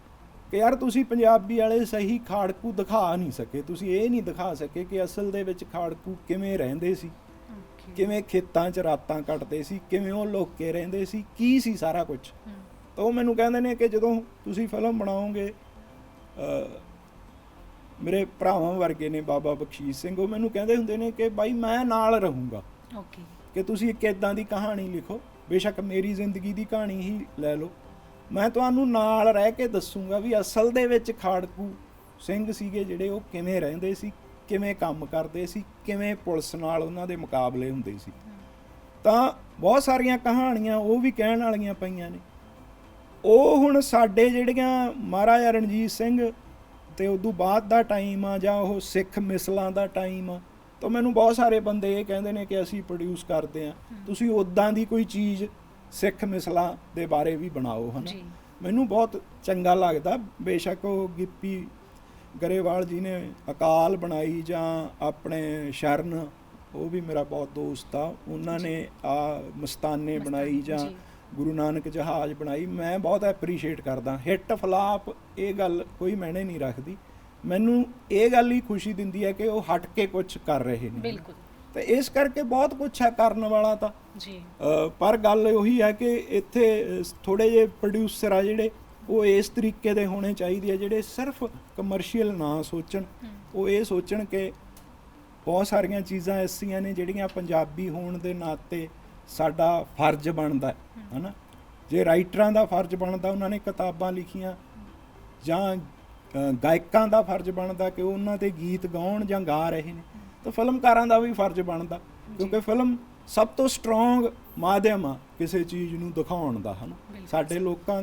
ਕਿ ਯਾਰ ਤੁਸੀਂ ਪੰਜਾਬੀ ਵਾਲੇ ਸਹੀ ਖਾੜਕੂ ਦਿਖਾ ਨਹੀਂ ਸਕੇ। ਤੁਸੀਂ ਇਹ ਨਹੀਂ ਦਿਖਾ ਸਕੇ ਕਿ ਅਸਲ ਦੇ ਵਿੱਚ ਖਾੜਕੂ ਕਿਵੇਂ ਰਹਿੰਦੇ ਸੀ ਕਿਵੇਂ ਖੇਤਾਂ 'ਚ ਰਾਤਾਂ ਕੱਟਦੇ ਸੀ ਕਿਵੇਂ ਉਹ ਲੋਕੇ ਰਹਿੰਦੇ ਸੀ ਕੀ ਸੀ ਸਾਰਾ ਕੁਝ ਤਾਂ ਉਹ ਮੈਨੂੰ ਕਹਿੰਦੇ ਨੇ ਕਿ ਜਦੋਂ ਤੁਸੀਂ ਫਿਲਮ ਬਣਾਓਗੇ ਮੇਰੇ ਭਰਾਵਾਂ ਵਰਗੇ ਨੇ ਬਾਬਾ ਬਖਸ਼ੀਸ਼ ਸਿੰਘ ਉਹ ਮੈਨੂੰ ਕਹਿੰਦੇ ਹੁੰਦੇ ਨੇ ਕਿ ਬਾਈ ਮੈਂ ਨਾਲ ਰਹੂੰਗਾ। ਓਕੇ ਕਿ ਤੁਸੀਂ ਇੱਕ ਇਦਾਂ ਦੀ ਕਹਾਣੀ ਲਿਖੋ ਬੇਸ਼ੱਕ ਮੇਰੀ ਜ਼ਿੰਦਗੀ ਦੀ ਕਹਾਣੀ ਹੀ ਲੈ ਲਓ। ਮੈਂ ਤੁਹਾਨੂੰ ਨਾਲ ਰਹਿ ਕੇ ਦੱਸੂਗਾ ਵੀ ਅਸਲ ਦੇ ਵਿੱਚ ਖਾੜਕੂ ਸਿੰਘ ਸੀਗੇ ਜਿਹੜੇ ਉਹ ਕਿਵੇਂ ਰਹਿੰਦੇ ਸੀ ਕਿਵੇਂ ਕੰਮ ਕਰਦੇ ਸੀ ਕਿਵੇਂ ਪੁਲਿਸ ਨਾਲ ਉਹਨਾਂ ਦੇ ਮੁਕਾਬਲੇ ਹੁੰਦੇ ਸੀ। ਤਾਂ ਬਹੁਤ ਸਾਰੀਆਂ ਕਹਾਣੀਆਂ ਉਹ ਵੀ ਕਹਿਣ ਵਾਲੀਆਂ ਪਈਆਂ ਨੇ। ਉਹ ਹੁਣ ਸਾਡੇ ਜਿਹੜੀਆਂ ਮਹਾਰਾਜਾ ਰਣਜੀਤ ਸਿੰਘ ਤੇ ਉਦੋਂ ਬਾਅਦ ਦਾ ਟਾਈਮ ਆ ਜਾਂ ਉਹ ਸਿੱਖ ਮਿਸਲਾਂ ਦਾ ਟਾਈਮ ਆ ਤਾਂ ਮੈਨੂੰ ਬਹੁਤ ਸਾਰੇ ਬੰਦੇ ਇਹ ਕਹਿੰਦੇ ਨੇ ਕਿ ਅਸੀਂ ਪ੍ਰੋਡਿਊਸ ਕਰਦੇ ਆ ਤੁਸੀਂ ਉਦਾਂ ਦੀ ਕੋਈ ਚੀਜ਼ ਸਿੱਖ ਮਿਸਲਾਂ ਦੇ ਬਾਰੇ ਵੀ ਬਣਾਓ ਹਨਾ? ਮੈਨੂੰ ਬਹੁਤ ਚੰਗਾ ਲੱਗਦਾ। ਬੇਸ਼ੱਕ ਉਹ ਗਿੱਪੀ ਗਰੇਵਾਲ ਜੀ ਨੇ ਅਕਾਲ ਬਣਾਈ ਜਾਂ ਆਪਣੇ ਸ਼ਰਨ ਉਹ ਵੀ ਮੇਰਾ ਬਹੁਤ ਦੋਸਤ ਆ। ਉਹਨਾਂ ਨੇ ਆ ਮਸਤਾਨੇ ਬਣਾਈ ਜੀ। ਗੁਰੂ ਨਾਨਕ ਜਹਾਜ਼ ਬਣਾਈ ਮੈਂ ਬਹੁਤ ਐਪਰੀਸ਼ੀਏਟ ਕਰਦਾ। ਹਿੱਟ ਫਲਾਪ ਇਹ ਗੱਲ ਕੋਈ ਮੈਨੇ ਨਹੀਂ ਰੱਖਦੀ। ਮੈਨੂੰ ਇਹ ਗੱਲ ਹੀ ਖੁਸ਼ੀ ਦਿੰਦੀ ਹੈ ਕਿ ਉਹ ਹਟ ਕੇ ਕੁਝ ਕਰ ਰਹੇ ਨੇ। ਬਿਲਕੁਲ। ਤੇ ਇਸ ਕਰਕੇ ਬਹੁਤ ਕੁਝ ਹੈ ਕਰਨ ਵਾਲਾ ਤਾਂ। ਜੀ। ਪਰ ਗੱਲ ਉਹੀ ਹੈ ਕਿ ਇੱਥੇ ਥੋੜੇ ਜਿਹੇ ਪ੍ਰੋਡਿਊਸਰ ਆ ਜਿਹੜੇ ਉਹ ਇਸ ਤਰੀਕੇ ਦੇ ਹੋਣੇ ਚਾਹੀਦੇ ਆ ਜਿਹੜੇ ਸਿਰਫ ਕਮਰਸ਼ੀਅਲ ਨਾ ਸੋਚਣ। ਉਹ ਇਹ ਸੋਚਣ ਕਿ ਬਹੁਤ ਸਾਰੀਆਂ ਚੀਜ਼ਾਂ ਐਸੀਆਂ ਨੇ ਜਿਹੜੀਆਂ ਪੰਜਾਬੀ ਹੋਣ ਦੇ ਨਾਤੇ ਸਾਡਾ ਫਰਜ਼ ਬਣਦਾ ਹੈ ਹਨਾ? ਜੇ ਰਾਈਟਰਾਂ ਦਾ ਫਰਜ਼ ਬਣਦਾ ਉਹਨਾਂ ਨੇ ਕਿਤਾਬਾਂ ਲਿਖੀਆਂ ਜਾਂ ਗਾਇਕਾਂ ਦਾ ਫਰਜ਼ ਬਣਦਾ ਕਿ ਉਹ ਉਹਨਾਂ ਤੇ ਗੀਤ ਗਾਉਣ ਜਾਂ ਗਾ ਰਹੇ ਨੇ ਤਾਂ ਫਿਲਮਕਾਰਾਂ ਦਾ ਵੀ ਫਰਜ਼ ਬਣਦਾ ਕਿਉਂਕਿ ਫਿਲਮ ਸਭ ਤੋਂ ਸਟਰੋਂਗ ਮਾਧਿਅਮ ਆ ਕਿਸੇ ਚੀਜ਼ ਨੂੰ ਦਿਖਾਉਣ ਦਾ ਹਨਾ? ਸਾਡੇ ਲੋਕਾਂ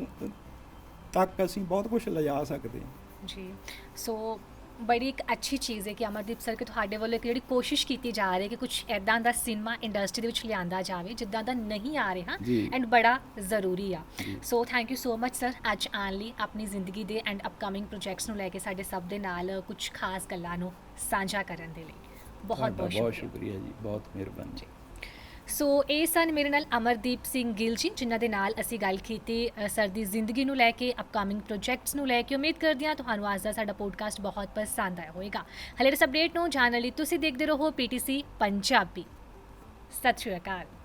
ਤੱਕ ਅਸੀਂ ਬਹੁਤ ਕੁਝ ਲਿਜਾ ਸਕਦੇ ਹਾਂ। ਜੀ। ਸੋ ਬੜੀ ਇੱਕ ਅੱਛੀ ਚੀਜ਼ ਹੈ ਕਿ ਅਮਰਦੀਪ ਸਰ ਕਿ ਤੁਹਾਡੇ ਵੱਲੋਂ ਇੱਕ ਜਿਹੜੀ ਕੋਸ਼ਿਸ਼ ਕੀਤੀ ਜਾ ਰਹੀ ਹੈ ਕਿ ਕੁਝ ਐਦਾਂ ਦਾ ਸਿਨੇਮਾ ਇੰਡਸਟਰੀ ਦੇ ਵਿੱਚ ਲਿਆਂਦਾ ਜਾਵੇ ਜਿੱਦਾਂ ਦਾ ਨਹੀਂ ਆ ਰਿਹਾ। ਐਂਡ ਬੜਾ ਜ਼ਰੂਰੀ ਆ। So thank you so much sir ਅੱਜ ਆਉਣ ਲਈ ਆਪਣੀ ਜ਼ਿੰਦਗੀ ਦੇ ਐਂਡ ਅਪਕਮਿੰਗ ਪ੍ਰੋਜੈਕਟਸ ਨੂੰ ਲੈ ਕੇ ਸਾਡੇ ਸਭ ਦੇ ਨਾਲ ਕੁਝ ਖਾਸ ਗੱਲਾਂ ਨੂੰ ਸਾਂਝਾ ਕਰਨ ਦੇ ਲਈ ਬਹੁਤ ਬਹੁਤ ਸ਼ੁਕਰੀਆ ਜੀ ਬਹੁਤ ਮਿਹਰਬਾਨੀ। ਸੋ ਇਹ ਸਨ ਮੇਰੇ ਨਾਲ ਅਮਰਦੀਪ ਸਿੰਘ ਗਿੱਲ ਜੀ ਜਿਨ੍ਹਾਂ ਦੇ ਨਾਲ ਅਸੀਂ ਗੱਲ ਕੀਤੀ ਅ, ਸਰ ਦੀ ਜ਼ਿੰਦਗੀ ਨੂੰ ਲੈ ਕੇ ਅਪਕਮਿੰਗ ਪ੍ਰੋਜੈਕਟਸ ਨੂੰ ਲੈ ਕੇ। ਉਮੀਦ ਕਰਦੀ ਹਾਂ ਤੁਹਾਨੂੰ ਅੱਜ ਦਾ ਸਾਡਾ ਪੋਡਕਾਸਟ ਬਹੁਤ ਪਸੰਦ ਆਇਆ ਹੋਵੇਗਾ। ਹਲੇ ਇਸ ਅਪਡੇਟ ਨੂੰ ਜਾਣਨ ਲਈ ਤੁਸੀਂ ਦੇਖਦੇ ਰਹੋ ਪੀਟੀਸੀ ਪੰਜਾਬੀ। ਸਤਿ ਸ਼੍ਰੀ ਅਕਾਲ।